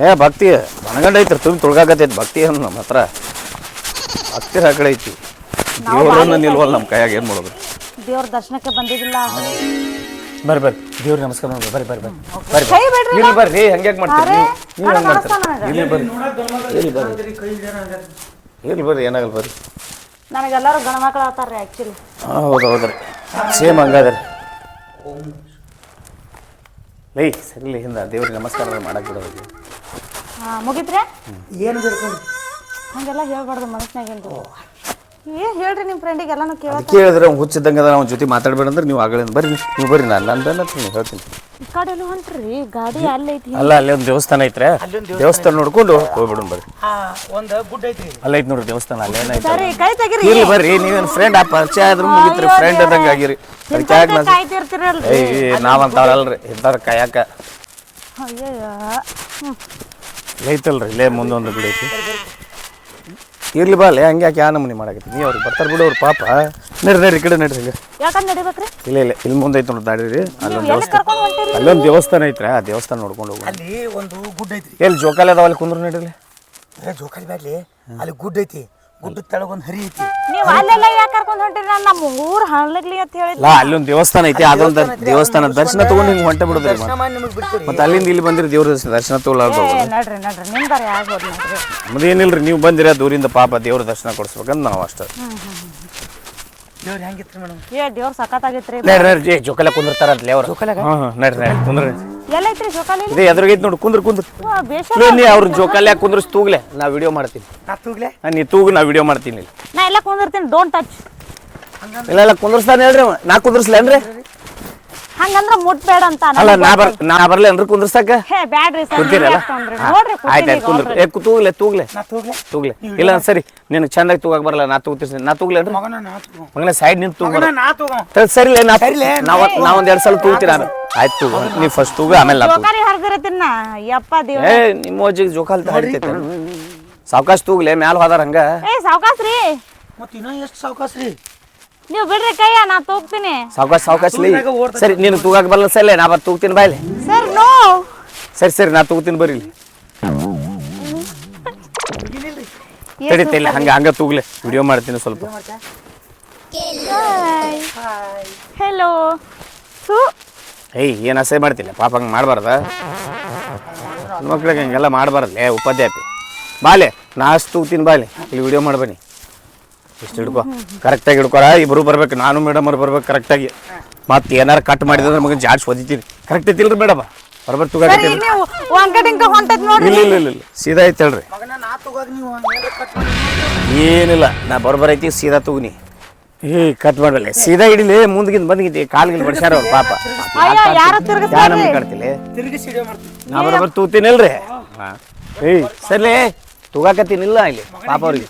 ಏ ಭಕ್ತಿ ಮನಗಂಡ ಐತ್ರಿ ತುಂಬ ತುಳ್ಗಾಕತ್ತೈತಿ ಭಕ್ತಿ ಅಂದ್ರೆ ನಮ್ಮ ಹತ್ರ. ಭಕ್ತಿ ಹಾಕಡೆ ಕಡೆ ಐತಿ ದೇವ್ರನ್ನ ನಿಲ್ವಲ್ಲ ನಮ್ಮ ಕೈಯಾಗ ಏನು ಮಾಡೋದು? ದೇವ್ರ ದರ್ಶನಕ್ಕೆ ಬಂದಿದ್ದಿಲ್ಲ. ಬರ್ರಿ ಬರ್ರಿ. ದೇವ್ರ ನಮಸ್ಕಾರ ಮಾಡಿ ಬರ್ರಿ ಬರ್ರಿ ಬರ್ರಿ. ಬರ್ರಿ ಕೈ ಬಿಡ್ರಿ ಇಲ್ಲಿ ಬರ್ರಿ ಹಂಗ್ಯಾಕೆ ಮಾಡ್ತೀರಿ? ನೀವು ಹಂಗ್ ಮಾಡ್ತೀರಿ? ನಮಸ್ಕಾರ ನನಗೆ. ಇಲ್ಲಿ ಬರ್ರಿ. ಇಲ್ಲಿ ಬರ್ರಿ. ಇಲ್ಲಿ ಬರ್ರಿ ಏನಾಗಲ್ಲ ಬರ್ರಿ. ನನಗೆಲ್ಲರೂ ಗಣಮಕ್ಳು ಆತಾರ್ರಿ ಆ್ಯಕ್ಚುಲಿ ಹಾಂ ಹೌದು ರೀ. ಸೇಮ್ ಹಂಗಾದ್ರಿ ಲೈ ಸರಿಲಿ ಹಿಂದ ದೇವ್ರಿಗೆ ನಮಸ್ಕಾರ ಮಾಡಕ್ಕೆ ಬಿಡೋದು ಹಾಂ ಮುಗಿತ್ರೆ? ಏನು ಬೇಕು ಹಂಗೆಲ್ಲ ಹೇಳ್ಬಾರ್ದು ಮನಸ್ನಾಗೇನ್ರಿ ಏ ಹೇಳ್ರಿ ನಿಮ್ಮ ಫ್ರೆಂಡಿಗೆ ಎಲ್ಲಾನು ಕೇಳ ಅದಕ್ಕೆ ಹೇಳಿದ್ರೆ ಅವ್ನು ಹುಚ್ಚಿದ್ದಂಗೆ ಅದ ಅವ್ನ ಜೊತೆ ಮಾತಾಡ್ಬೇಡ ಅಂದ್ರೆ ನೀವು ಆಗಲೇ ಬರ್ರಿ ನೀವು ಬರ್ರಿ ನಾನು ಹೇಳ್ತೀನಿ. ಈ ಕಡೆ ಎಲ್ಲ ಹೊಂಟ್ರಿ ಗಾಡಿ ಅಲ್ಲೈತಿ ಅಲ್ಲ ಅಲ್ಲಿ ಒಂದು ದೇವಸ್ಥಾನ ಐತ್ರೆ ಅಲ್ಲೊಂದ್ ದೇವಸ್ಥಾನ ನೋಡ್ಕೊಂಡು ಹೋಗ್ಬಿಡೋಣ ಬರ್ರಿ. ಹಾ ಒಂದು ಗುಡ್ ಅಲ್ಲ ಐತ್ ನೋಡ್ರಿ ದೇವಸ್ಥಾನ ಅಲ್ಲಿ ಏನಾಯ್ತು ಸರಿ ಕೈ ತೆಗಿರಿ. ಇಲ್ಲಿ ಬರ್ರಿ ನೀವೇನು ಫ್ರೆಂಡ್ ಆ ಪರಿಚಯ ಆದ್ರೂ ಮುಗಿತ್ರಿ ಫ್ರೆಂಡ್ ಅದಂಗೆ ಆಗಿರಿ. ಅದಕ್ಕೆ ಯಾಕೆ ನಾನು ಕಾಯ್ತಿರ್ತೀರಲ್ರಿ ಏಯ್ ನಾವಂತವ್ರಲ್ರಿ ಇದ್ದಾರ ಕಾಯಕ. ಅಯ್ಯಯ್ಯ. ಹ್ಮ್. ಐತಲ್ರಿ ಇಲ್ಲೇ ಮುಂದೊಂದು ಗುಡಿ ಐತಿ. ಇರ್ಲಿ ಬಾಲೆ ಅಲ್ಲೇ ಹಂಗೆ ಯಾಕೆ ಯಾ ನಮೂನಿ ಮಾಡಕತ್ತಿ? ನೀ ಅವ್ರಿಗೆ ಬರ್ತಾರೆ ಬಿಡು ಅವ್ರ ಪಾಪ. ನಡ್ರಿ ನಡ್ರಿ ಈ ಕಡೆ ನಡ್ರಿ ಹಂಗೆ. ಯಾಕಂದ್ ನಡಿಬೇಕ್ರಿ? ಇಲ್ಲ ಇಲ್ಲ ಇಲ್ಲಿ ಮುಂದೆ ಐತೆ ನೋಡಿ ದಾಡಿರಿ. ಅಲ್ಲೊಂದು ದೇವಸ್ಥಾನ ಅಲ್ಲೊಂದು ದೇವಸ್ಥಾನ ಐತ್ರಿ ಆ ದೇವಸ್ಥಾನ ನೋಡ್ಕೊಂಡು ಹೋಗೋಣ. ಅಲ್ಲಿ ಒಂದು ಗುಡ್ ಐತಿ ಎಲ್ಲಿ ಜೋಕಾಲಿ ಅದಾವ ಅಲ್ಲಿ ಕುಂದ್ರು ನಡೀಲಿ ಏ ಜೋಕಾಲಿ ಬ್ಯಾಡ್ಲಿ ಅಲ್ಲಿ ಗುಡ್ ಐತಿ. ಗುಡ್ಡದ ತೆಳಗ ಒಂದು ಹರಿ ಐತಿ. ನೀವ್ ಅಲ್ಲೆಲ್ಲ ಯಾಕೆ ಕರ್ಕೊಂಡ್ ಹೊಂಟಿರಿ? ನಾನು ನಮ್ಮ ಊರ್ ಹಳ್ಳಿಗ್ಲಿ ಅಂತ ಹೇಳಿದ್ ಅಲ್ಲೊಂದು ದೇವಸ್ಥಾನ ಐತಿ ಅದೊಂದು ದೇವಸ್ಥಾನ ದರ್ಶನ ತಗೊಂಡು ಹಿಂಗೆ ಹೊಂಟೆ ಬಿಡುದ್ರಿ ಮಾಡಿ ನಿಮಗೆ ಮತ್ತೆ ಅಲ್ಲಿಂದ ಇಲ್ಲಿ ಬಂದಿರಿ ದೇವ್ರ ದರ್ಶನ ದರ್ಶನ ತಗೊಳ್ಳಾರ್ದು ಏ ನಡ್ರಿ ನಡ್ರಿ ನಮ್ದೇನಿಲ್ರಿ ನೀವು ಬಂದಿರ ದೂರಿಂದ ಪಾಪ ದೇವ್ರ ದರ್ಶನ ಕೊಡಿಸ್ಬೇಕಂತ ನಾವು ಅಷ್ಟೇ. ದೇವ್ರು ಹೆಂಗಿತ್ರಿ ಮೇಡಮ್? ಏ ದೇವ್ರ ಸಖತ್ತಾಗೈತ್ರಿ. ನಡ್ರಿ ನಡ್ರಿ ಜೇ ಜೋಕಾಲ ಕುಂದಿರ್ತಾರಂತಲೇ ಅವ್ರು. ಹಾಂ ಹಾಂ ನಡ್ರಿ ನಡ್ರಿ ಕುಂದ್ರಿ. ಎಲ್ಲೈತ್ರಿ ಜೋಕಾಲಿ? ಇದೇ ಎದುರುಗೈತಿ ನೋಡಿ ಕುಂದ್ರ ಕುಂದ್ರ. ಬೇಷ ನೀ ಅವ್ರ ಜೋಕಾಲ್ಯಾಗ ಕುಂದ್ರಸ್ ತೂಗ್ಲೆ? ನಾ ವಿಡಿಯೋ ಮಾಡ್ತೀನಿ. ನಾ ತೂಗ್ಲೆ? ಹಾ, ನೀ ತೂಗು ನಾ ವಿಡಿಯೋ ಮಾಡ್ತೀನಿ ಇಲ್ಲಿ. ನಾ ಎಲ್ಲ ಕುಂದಿರ್ತೀನಿ ಡೋಂಟ್ ಟಚ್ ಇಲ್ಲ ಇಲ್ಲ ಕುಂದ್ರಸ್ತಾನೆ ಹೇಳ್ರಿ ಅವ. ನಾ ಕುಂದ್ರಸ್ಲೇನ್ರಿ? ಹಂಗಂದ್ರ ಮುಟ್ಬೇಡ ಅಂತ ಅಲ್ಲ ನಾ ಬರ್ ನಾ ಬರ್ಲಿ ಅಂದ್ರೆ ಕುಂದ್ರಸಾಕ? ಹೇ ಬ್ಯಾಡ್ರಿ ಸರ್ ಕುಂತೀರಲ್ಲ? ನೋಡ್ರಿ ಆಯ್ತು ಆಯ್ತು ಕುಂದ್ರ. ಏ ತೂಗ್ಲೆ. ತೂಗ್ಲೆ. ತೂಗ್ಲೆ. ತೂಗ್ಲೆ ಇಲ್ಲ ಸರಿ ನೀನು ಚಂದಾಗಿ ತೂಗಕ್ ಬರಲ್ಲ ನಾ ತೂಗ್ತೀನಿ ನಾ ತೂಗ್ಲೆ ಅಂದ್ರೆ? ಮಗನ ಸೈಡ್ ನಿಂತು ತೂಗ. ಸರಿಲೇ ನಾ ನಾವ್ ನಾ ಒಂದ್ ಎರಡ್ ಸಲ ತೂಗ್ತೀನಿ. ನಾನು. ಆಯ್ತು ತೂಗು ನೀ ಫಸ್ಟ್ ತೂಗ ಆಮೇಲೆ ನಾ ತೂಗು. ಹರಿದಿರತ್ತೀನಿ ಯಪ್ಪ ದೇವ್ರ. ಏ ನಿಮ್ಮ ಅಜ್ಜಿಗೆ ಜೋಕಾಲ್ ಹರಿತೈತೆ. ಸಾವಕಾಶ ತೂಗ್ಲೆ ಮ್ಯಾಲ ಹೋದಾರ ಹಂಗ. ಏ ಸಾವ್ಕಾಸ್ರಿ ಮತ್ತೆ ಇನ್ನೂ ಎಷ್ಟು ಸಾವಕಾಶ ರೀ ನೀವು ಬಿಡ್ರಿ ಕೈಯ ನಾ ತೂಗ್ತೀನಿ. ಸಾವಕಾಶ ಸರಿ ನೀನು ತೂಗಕ್ ಬರಲ್ಲ ಸರಿ ನಾ ಬರ್ ತೂಗ್ತೀನಿ ಬಾಯ್ಲಿ ಸರ್ ನೋ. ಸರಿ ಸರಿ ನಾ ತೂಗ್ತೀನಿ ಬರ್ರಿ ಇಲ್ಲಿ. ತಡಿ ತಡಿ ಹಂಗ ಹಂಗ ತೂಗ್ಲೆ. ವಿಡಿಯೋ ಮಾಡ್ತೀನಿ ಸ್ವಲ್ಪ. ಹೆಲೋ ಸು ಏಯ್ ಏನು ಅಸಹ್ಯ ಮಾಡ್ತಿಲ್ಲ? ಪಾಪ ಹಂಗೆ ಮಾಡಬಾರ್ದ? ಮಕ್ಳಿಗೆ ಹಂಗೆಲ್ಲ ಮಾಡಬಾರ್ದೆ ಉಪಾಧ್ಯಾಯ ಬಾಲೆ ನಾಷ್ಟು ತಿನ್ ತೂಗ್ತೀನಿ ಬಾಲೆ ಇಲ್ಲಿ ವಿಡಿಯೋ ಮಾಡ್ಬನ್ನಿ ಇಷ್ಟು ಹಿಡ್ಕೊ. ಕರೆಕ್ಟಾಗಿ ಹಿಡ್ಕೊರ ಇಬ್ಬರು ಬರ್ಬೇಕು ನಾನು ಮೇಡಮ್ ಅವ್ರು ಬರ್ಬೇಕು ಕರೆಕ್ಟಾಗಿ ಮತ್ತೆ ಏನಾರ ಕಟ್ ಮಾಡಿದ್ರೆ ನಮಗೆ ಜಾಡ್ಸ್ ಒದಿತೀನಿ ಕರೆಕ್ಟ್ ಐತಿಲ್ರಿ ಮೇಡಮ್ ಬರ್ಬರ್ ನೋಡ್ರಿ. ಇಲ್ಲ ಇಲ್ಲ ಇಲ್ಲ ಸೀದಾ ಐತೆ ಹೇಳ್ರಿ. ಮಗನ ನಾ ತಗೋಗ ನೀವು ಹಂಗೇನ್ರ ಕಟ್ ಏನಿಲ್ಲ ನಾ ಬರ್ಬರ್ ಐತಿ ಸೀದಾ ತೂಗ್ನಿ. ಏ ಕಟ್ ಮಾಡಲ್ಲ ಸೀದಾ ಹಿಡಿಲಿ ಮುಂದ್ಗಿಂದ ಬಂದ್ಗಿದ್ದಿ ಕಾಲ್ಗಿಲ್ ಬಡ್ಸ್ಯಾರ ಅವ್ರು ಪಾಪ. ಯಾ ನಮ್ಗೆ ಕಾಡ್ತಿಲ್ಲ ತಿರುಗಿ ಸಿಡಿಯೋ ಮಾಡ್ತೀನಿ. ನಾ ಬರೋಬ್ಬರ ತೂತೀನಿಲ್ರಿ ಹಾಂ. ಏಯ್ ಸರಿ ತುಗಾಕತ್ತೀನಿಲ್ಲ ಇಲ್ಲಿ. ಪಾಪ ಅವ್ರಿಗೆ.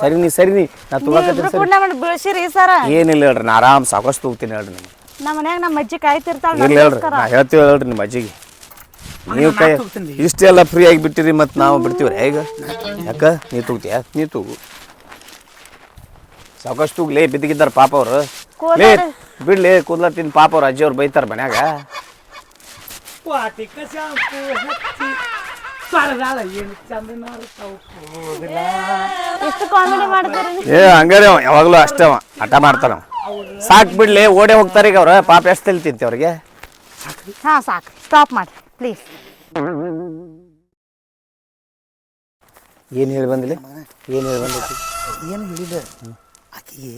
ಸರಿ ನೀ ಸರಿ ನೀ. ನಾ ಸರಿ. ನಮ್ಮನ್ನ ಬೀಳ್ಸಿರಿ ಸರ. ಏನಿಲ್ಲ ಹೇಳ್ರಿ ನಾ ಆರಾಮ್ ಸಾಕಷ್ಟು ತೂಗ್ತೀನಿ ಹೇಳ್ರಿ ನಿಮ್ಗೆ. ನಮ್ಮ ಮನ್ಯಾಗ ನಮ್ಮ ಅಜ್ಜಿ ಕಾಯ್ತಿರ್ತಾಳ ಇರ್ಲಿ ಹೇಳ್ರಿ ನಾ ಹೇಳ್ತೀವಿ ಹೇಳ್ರಿ ನಿಮ್ಮ ಅಜ್ಜಿಗೆ. ನೀವು ಕೈ ಇಷ್ಟೆಲ್ಲ ಫ್ರೀ ಆಗಿ ಬಿಟ್ಟಿರಿ ಮತ್ತು ನಾವು ಬಿಡ್ತೀವ್ರಿ ಈಗ ಯಾಕ? ನೀ ತೂಗ್ತೀಯ ನೀ ತೂಗು? ಸಾಕಷ್ಟು ತೂಗ್ಲೇ ಬಿದ್ದಿಗಿದ್ದಾರೆ ಪಾಪ ಅವರು. ಲೇ ಬಿಡ್ಲಿ ಕೂದ್ಲತ್ತಿನ ಪಾಪ ಅವ್ರ ಅಜ್ಜಿ ಅವ್ರು ಬೈತಾರ ಮನ್ಯಾಗ. ಪರದಾಳ ಏನು ಚಂದ ನಾರ್ತಾವ್ ಕೂದಲ. ಎಷ್ಟು ಕಾಮಿಡಿ ಮಾಡ್ತೀರಿ? ಏ ಹಂಗಾರೆ ಅವ ಯಾವಾಗಲೂ ಅಷ್ಟೇ ಅವ. ಹಠ ಮಾಡ್ತಾನ ಅವ. ಸಾಕ್ ಬಿಡ್ಲಿ ಓಡೇ ಹೋಗ್ತಾರೆ ಈಗ ಅವ್ರ. ಪಾಪ ಎಷ್ಟು ತಲೆ ತಿಂತಿ ಅವ್ರಿಗೆ ಹಾ ಸಾಕು ಸ್ಟಾಪ್ ಮಾಡಿ ಪ್ಲೀಸ್ ಏನು ಹೇಳಿ ಬಂದಿಲ್ಲ? ಏನು ಹೇಳಿ ಬಂದೈತಿ ಏನು ಹೇಳಿದ? ಆಕಿಗೆ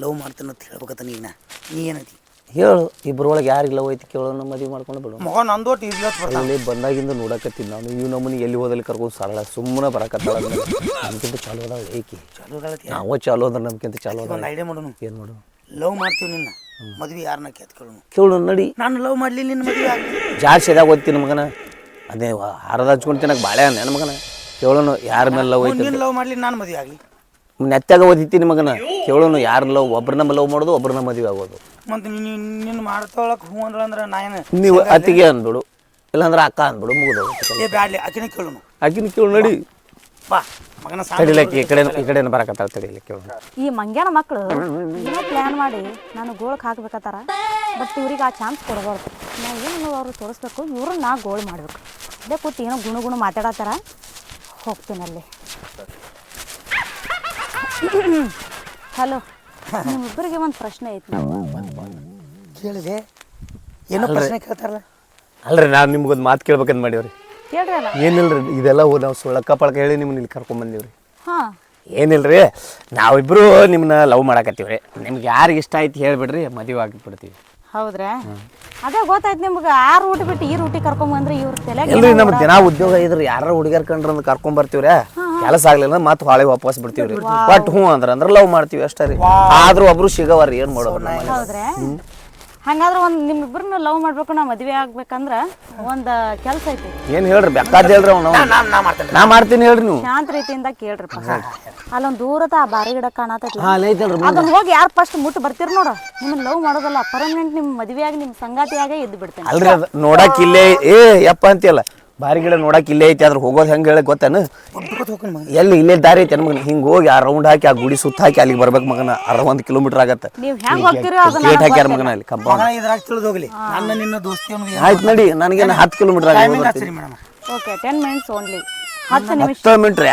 ಲವ್ ಮಾಡ್ತಾನೆ ಅಂತ ಹೇಳ್ಬೇಕತ್ತ ನೀನ. ನೀ ಏನತಿ ಹೇಳು ಇಬ್ಬರೊಳಗೆ ಯಾರಿಲ್ಲ ಹೋಯ್ತು ನಮ್ಮ ಮದುವೆ ಮಾಡ್ಕೊಂಡು ಬಿಡು. ಮಗ ನಂದೋಟ್ ಇರ್ಲತ್ ಇಲ್ಲಿ ಬಂದಾಗಿಂದ ನೋಡಕತ್ತೀನಿ ನಾನು. ಇವ್ ನಮ್ಮನಿ ಎಲ್ಲಿ ಹೋದಲ್ಲಿ ಕರ್ಕೊಂಡು ಸರಳ ಸುಮ್ಮನೆ ಬರಕತ್ತಾಳ ನಮ್ಗಿಂತ ಚಾಲು ಅದಾವ ಏಕಿ? ಚಾಲು ನಾವು ಚಾಲು ಅಂದ್ರೆ ನಮ್ಕಿಂತ ಚಾಲು ಅದಾವ ಒಂದು ಐಡಿಯಾ ಮಾಡೋನು ಏನು ಮಾಡು ಲವ್ ಮಾಡ್ತೀವಿ ನಿನ್ನ. ಮದುವೆ ಯಾರನ್ನ ಕೇತ್ ಕೇಳೋನು ಕೇಳು ನಡಿ. ನಾನು ಲವ್ ಮಾಡ್ಲಿ ನಿನ್ನ ಮದುವೆ ಆಗಲಿ ಜಾಸ್ತಿ ಅದಾಗ ಓದ್ತೀನಿ ಮಗನ. ಅದೇ ಹಾರದ ಹಚ್ಕೊಂಡು ತಿನ್ನಕ್ಕೆ ಬಾಳೆ ನನ್ನ ಮಗನ. ಕೇಳೋನು ಯಾರ ಮೇಲೆ ಲವ್ ಐತಿ ಲವ್ ಮಾಡ್ಲಿ ನಾನು ಮದುವೆ ಆಗಲಿ. ನೆತ್ತಾಗ ಓದಿತ್ತೀನಿ ಮಗನ. ಕೇಳೋನು ಯಾರನ್ನ ಲವ್ ಒಬ್ರನ್ನ ಲವ್ ಮಾಡೋದು ಒಬ್ರನ್ನ ಮದುವೆ ಆಗೋದು. ಮತ್ತೆ ನೀನು ನಿನ್ನ ಮಾಡ್ತಾಳಕ್ ಹೂ ಅಂದ್ರ ಅಂದ್ರೆ ನಾ ಏನು ನೀವು ಅತ್ತಿಗೆ ಅಂದ್ಬಿಡು ಇಲ್ಲಾಂದ್ರೆ ಅಕ್ಕ ಅಂದ್ಬಿಡು ಮುಗಿದು ಏ ಬ್ಯಾಡ್ಲಿ ಆಕಿನ ಕೇಳು ಆಕಿನ ಕೇಳು ನಡಿ. ಬಾ ಮಗನ ತಡಿಲಕ್ಕೆ ಈ ಕಡೆ ಈ ಕಡೆ ಬರಕತ್ತಾರ ತಡಿಲಕ್ಕೆ ಕೇಳು ಈ ಮಂಗ್ಯಾನ ಮಕ್ಕಳು ಏನೋ ಪ್ಲ್ಯಾನ್ ಮಾಡಿ ನಾನು ಗೋಳಕ್ಕೆ ಹಾಕ್ಬೇಕತ್ತಾರ ಬಟ್ ಇವ್ರಿಗೆ ಆ ಚಾನ್ಸ್ ಕೊಡಬಾರ್ದು. ನಾ ಏನು ಅವ್ರು ತೋರಿಸ್ಬೇಕು ಇವ್ರನ್ನ ನಾ ಗೋಳು ಮಾಡಬೇಕು. ಇಲ್ಲೇ ಕೂತು ಏನೋ ಗುಣ ಗುಣ ಮಾತಾಡತ್ತಾರ ಹೋಗ್ತೀನಿ ಅಲ್ಲಿ. ಹಲೋ ನಿಮ್ಮಿಬ್ಬರಿಗೆ ಒಂದು ಪ್ರಶ್ನೆ ಐತಿ. ನಾವು ಕೇಳಿದೆ. ಏನೋ ಪ್ರಶ್ನೆ ಕೇಳ್ತಾರಲ್ಲ. ಅಲ್ರಿ ನಾನು ನಿಮ್ಗೊಂದು ಮಾತು ಕೇಳ್ಬೇಕಂತ ಮಾಡೀವ್ರಿ. ಕೇಳ್ರಲ್ಲ ಏನಿಲ್ರಿ ಇದೆಲ್ಲ ನಾವು ಸುಳ್ಳಕ್ಕ ಪಳಕ ಹೇಳಿ ನಿಮ್ಮನ್ನ ಇಲ್ಲಿ ಕರ್ಕೊಂಬಂದೀವ್ರಿ ಹಾಂ. ಏನಿಲ್ರಿ ನಾವಿಬ್ರು ನಿಮ್ಮನ್ನ ಲವ್ ಮಾಡಕತ್ತೀವ್ರಿ. ನಿಮ್ಗೆ ಯಾರಿಗೆ ಇಷ್ಟ ಆಯ್ತು ಹೇಳ್ಬಿಡ್ರಿ ಮದುವೆ ಆಗಿಬಿಡ್ತೀವಿ. ಹೌದ್ರಾ? ಅದೇ ಗೊತ್ತಾಯ್ತು ನಿಮ್ಗೆ ಆ ರೂಟ್ ಬಿಟ್ಟು ಈ ರೂಟಿಗೆ ಕರ್ಕೊಂಬಂದ್ರೆ ಇವ್ರ ತಲೆ ನಮ್ಮ ನಮ್ಗೆ ದಿನ ಉದ್ಯೋಗ ಇದ್ರ ಯಾರ ಹುಡುಗಿಯರ್ ಕಂಡ್ರೆ ಕರ್ಕೊಂಡ್ ಬರ್ತೀವ್ರಿ ಕೆಲಸ ಆಗ್ಲಿಲ್ಲ ಮತ್ತೆ ಹೊಳೆ ವಾಪಸ್ ರೀ. ಬಟ್ ಹ್ಞೂ ಅಂದ್ರೆ ಅಂದ್ರೆ ಲವ್ ಮಾಡ್ತೀವಿ ಅಷ್ಟೇ ರೀ. ಆದ್ರೂ ಒಬ್ರು ಸಿಗವ್ರಿ ಏನ್ ಮಾಡೋದು ನಮ್ಮಲ್ಲಿ? ಹೌದ್ರಾ ಹಂಗಾದ್ರೆ ಒಂದು ನಿಮ್ಮಿಬ್ಬರನ್ನ ಲವ್ ಮಾಡ್ಬೇಕು ನಾ ಮದ್ವೆ ಆಗ್ಬೇಕಂದ್ರ ಒಂದು ಕೆಲಸ ಐತಿ. ಏನ್ ಹೇಳ್ರಿ ಬೇಕಾದ ಹೇಳ್ರಿ ಅವ್ನು ನಾ ನಾ ಮಾಡ್ತೇನೆ. ನಾ ಮಾಡ್ತೀನಿ ಹೇಳ್ರಿ ನೀವು. ಶಾಂತ ರೀತಿಯಿಂದ ಕೇಳ್ರಿಪ್ಪ. ಅಲ್ಲೊಂದ್ ದೂರದ ಆ ಬಾರಿ ಗಿಡ ಕಾಣತೈತಿ. ಹಾ ಅದನ್ನ ಹೋಗಿ ಯಾರು ಫಸ್ಟ್ ಮುಟ್ಟು ಬರ್ತೀರಿ ನೋಡು. ನಿಮ್ಮನ್ನ ಲವ್ ಮಾಡೋದಲ್ಲ ಪರ್ಮನೆಂಟ್ ನಿಮ್ಮ ಮದುವೆಯಾಗಿ ನಿಮ್ಮ ಸಂಗಾತಿಯಾಗೆ ಇದ್ದು ಬಿಡ್ತೇನೆ ಅಲ್ರಿ ಅದ ನೋಡಕ್ ಇಲ್ಲೇ ಏ ಯಪ್ಪ ಅಂತೀಯಲ್ಲ. ಬಾರಿ ಗಿಡ ನೋಡಕ್ ಇಲ್ಲೇ ಐತಿ ಆದ್ರೆ ಹೋಗೋದು ಹೆಂಗ್ ಹೇಳಕ್ ಗೊತ್ತೇನು? ಎಲ್ಲಿ ಇಲ್ಲೇ ದಾರಿ ಐತೆ ಮಗನ? ಹಿಂಗ್ ಹೋಗಿ ಆ ರೌಂಡ್ ಹಾಕಿ ಆ ಗುಡಿ ಸುತ್ತ ಹಾಕಿ ಅಲ್ಲಿಗೆ ಬರ್ಬೇಕು ಮಗನ. ಅರ ಒಂದು ಕಿಲೋಮೀಟರ್ ಆಗತ್ತೆ. ನೀವು ಹೆಂಗ್ ಹೋಗ್ತೀರೋ ಅದನ್ನ ಗೇಟ್ ಹಾಕ್ಯಾರ ಮಗನ ಅಲ್ಲಿ ಕಂಪೌಂಡ್ ಮಗನ ಇದ್ರಾಗ ತಿಳಿದು ಹೋಗ್ಲಿ. ನನ್ನ ನಿನ್ನ ದೋಸ್ತಿ ಅನ್ನೋದು ಆಯ್ತು ನೋಡಿ ನನಗೆ ಹತ್ತು ಕಿಲೋಮೀಟರ್ ಟೈಮಿಂಗ್ ಆಗಿ madam. Okay ten minutes only ಹತ್ತು ನಿಮಿಷ. ಹತ್ತು ಮೀಟ್ರ್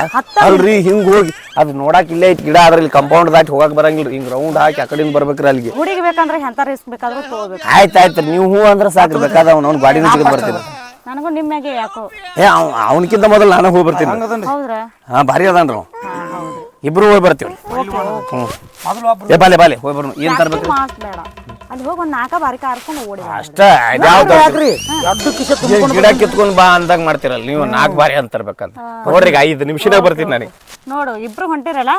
ಅಲ್ರಿ ಹಿಂಗ್ ಹೋಗಿ. ಅದು ನೋಡಕ್ ಇಲ್ಲೇ ಐತಿ ಗಿಡ ಅದ್ರ ಇಲ್ಲಿ ಕಂಪೌಂಡ್ ದಾಟಿ ಹೋಗಕ್ ಬರಂಗಿಲ್ಲ ಹಿಂಗ್ ರೌಂಡ್ ಹಾಕಿ ಆ ಕಡೆಯಿಂದ ಬರ್ಬೇಕ್ರಿ ಅಲ್ಲಿಗೆ. ಹುಡುಗಿ ಬೇಕಂದ್ರೆ ಎಂತ ರಿಸ್ಕ್ ಬೇಕಾದ್ರೂ ತಗೋಬೇಕು. ಆಯ್ತು ಆಯ್ತು ನೀವು ಹೂ ಅಂದ್ರೆ ಸಾಕ್ರಿ ಬೇಕಾದ ಅವ್ನು ಅವ್ನು ಗಾಡಿನ ಬರ್ತೀನಿ ನನಗೂ ನಿಮ್ಮಾಗೆ ಯಾಕೋ? ಏ ಅವ್ ಅವನಕ್ಕಿಂತ ಮೊದಲು ನಾನು ಹೋಗಿ ಬರ್ತೀನಿ. ಹೌದ್ರಾ? ಹಾ ಭಾರಿ ಅದಾನ್ರಿ. ಅವ ಇಬ್ರು ಹೋಗಿ ಬರ್ತೀವಿ ಹ್ಞೂ ಮೊದಲು ಒಬ್ರು ಏ ಬಾಲೆ ಬಾಲೆ ಹೋಗಿ ಬರ್ನು ಏನ್ ತರ್ಬೇಕು ಮಾಸ್ ಬೇಡ? ಅಲ್ಲಿ ಹೋಗಿ ಒಂದು ನಾಲ್ಕ ಬಾರಿ ಕಾರ್ಕೊಂಡು ಓಡಿ ಬಾ. ಅಷ್ಟ ಯಾವ್ದು ಎರಡು ಕಿಶೆ ಏನ್ ಗಿಡ ಕಿತ್ಕೊಂಡ್ ಬಾ ಅಂದಾಗ ಮಾಡ್ತಿರಲ್ಲ ನೀವು ನಾಲ್ಕು ಬಾರಿ ಅಂತ ತರ್ಬೇಕಂತ. ನೋಡ್ರಿ ಈಗ ಐದು ನಿಮಿಷದಾಗ ಬರ್ತೀನಿ ನನಗೆ ನೋಡು ಇಬ್ರು ಹೊಂಟಿರಲ್ಲ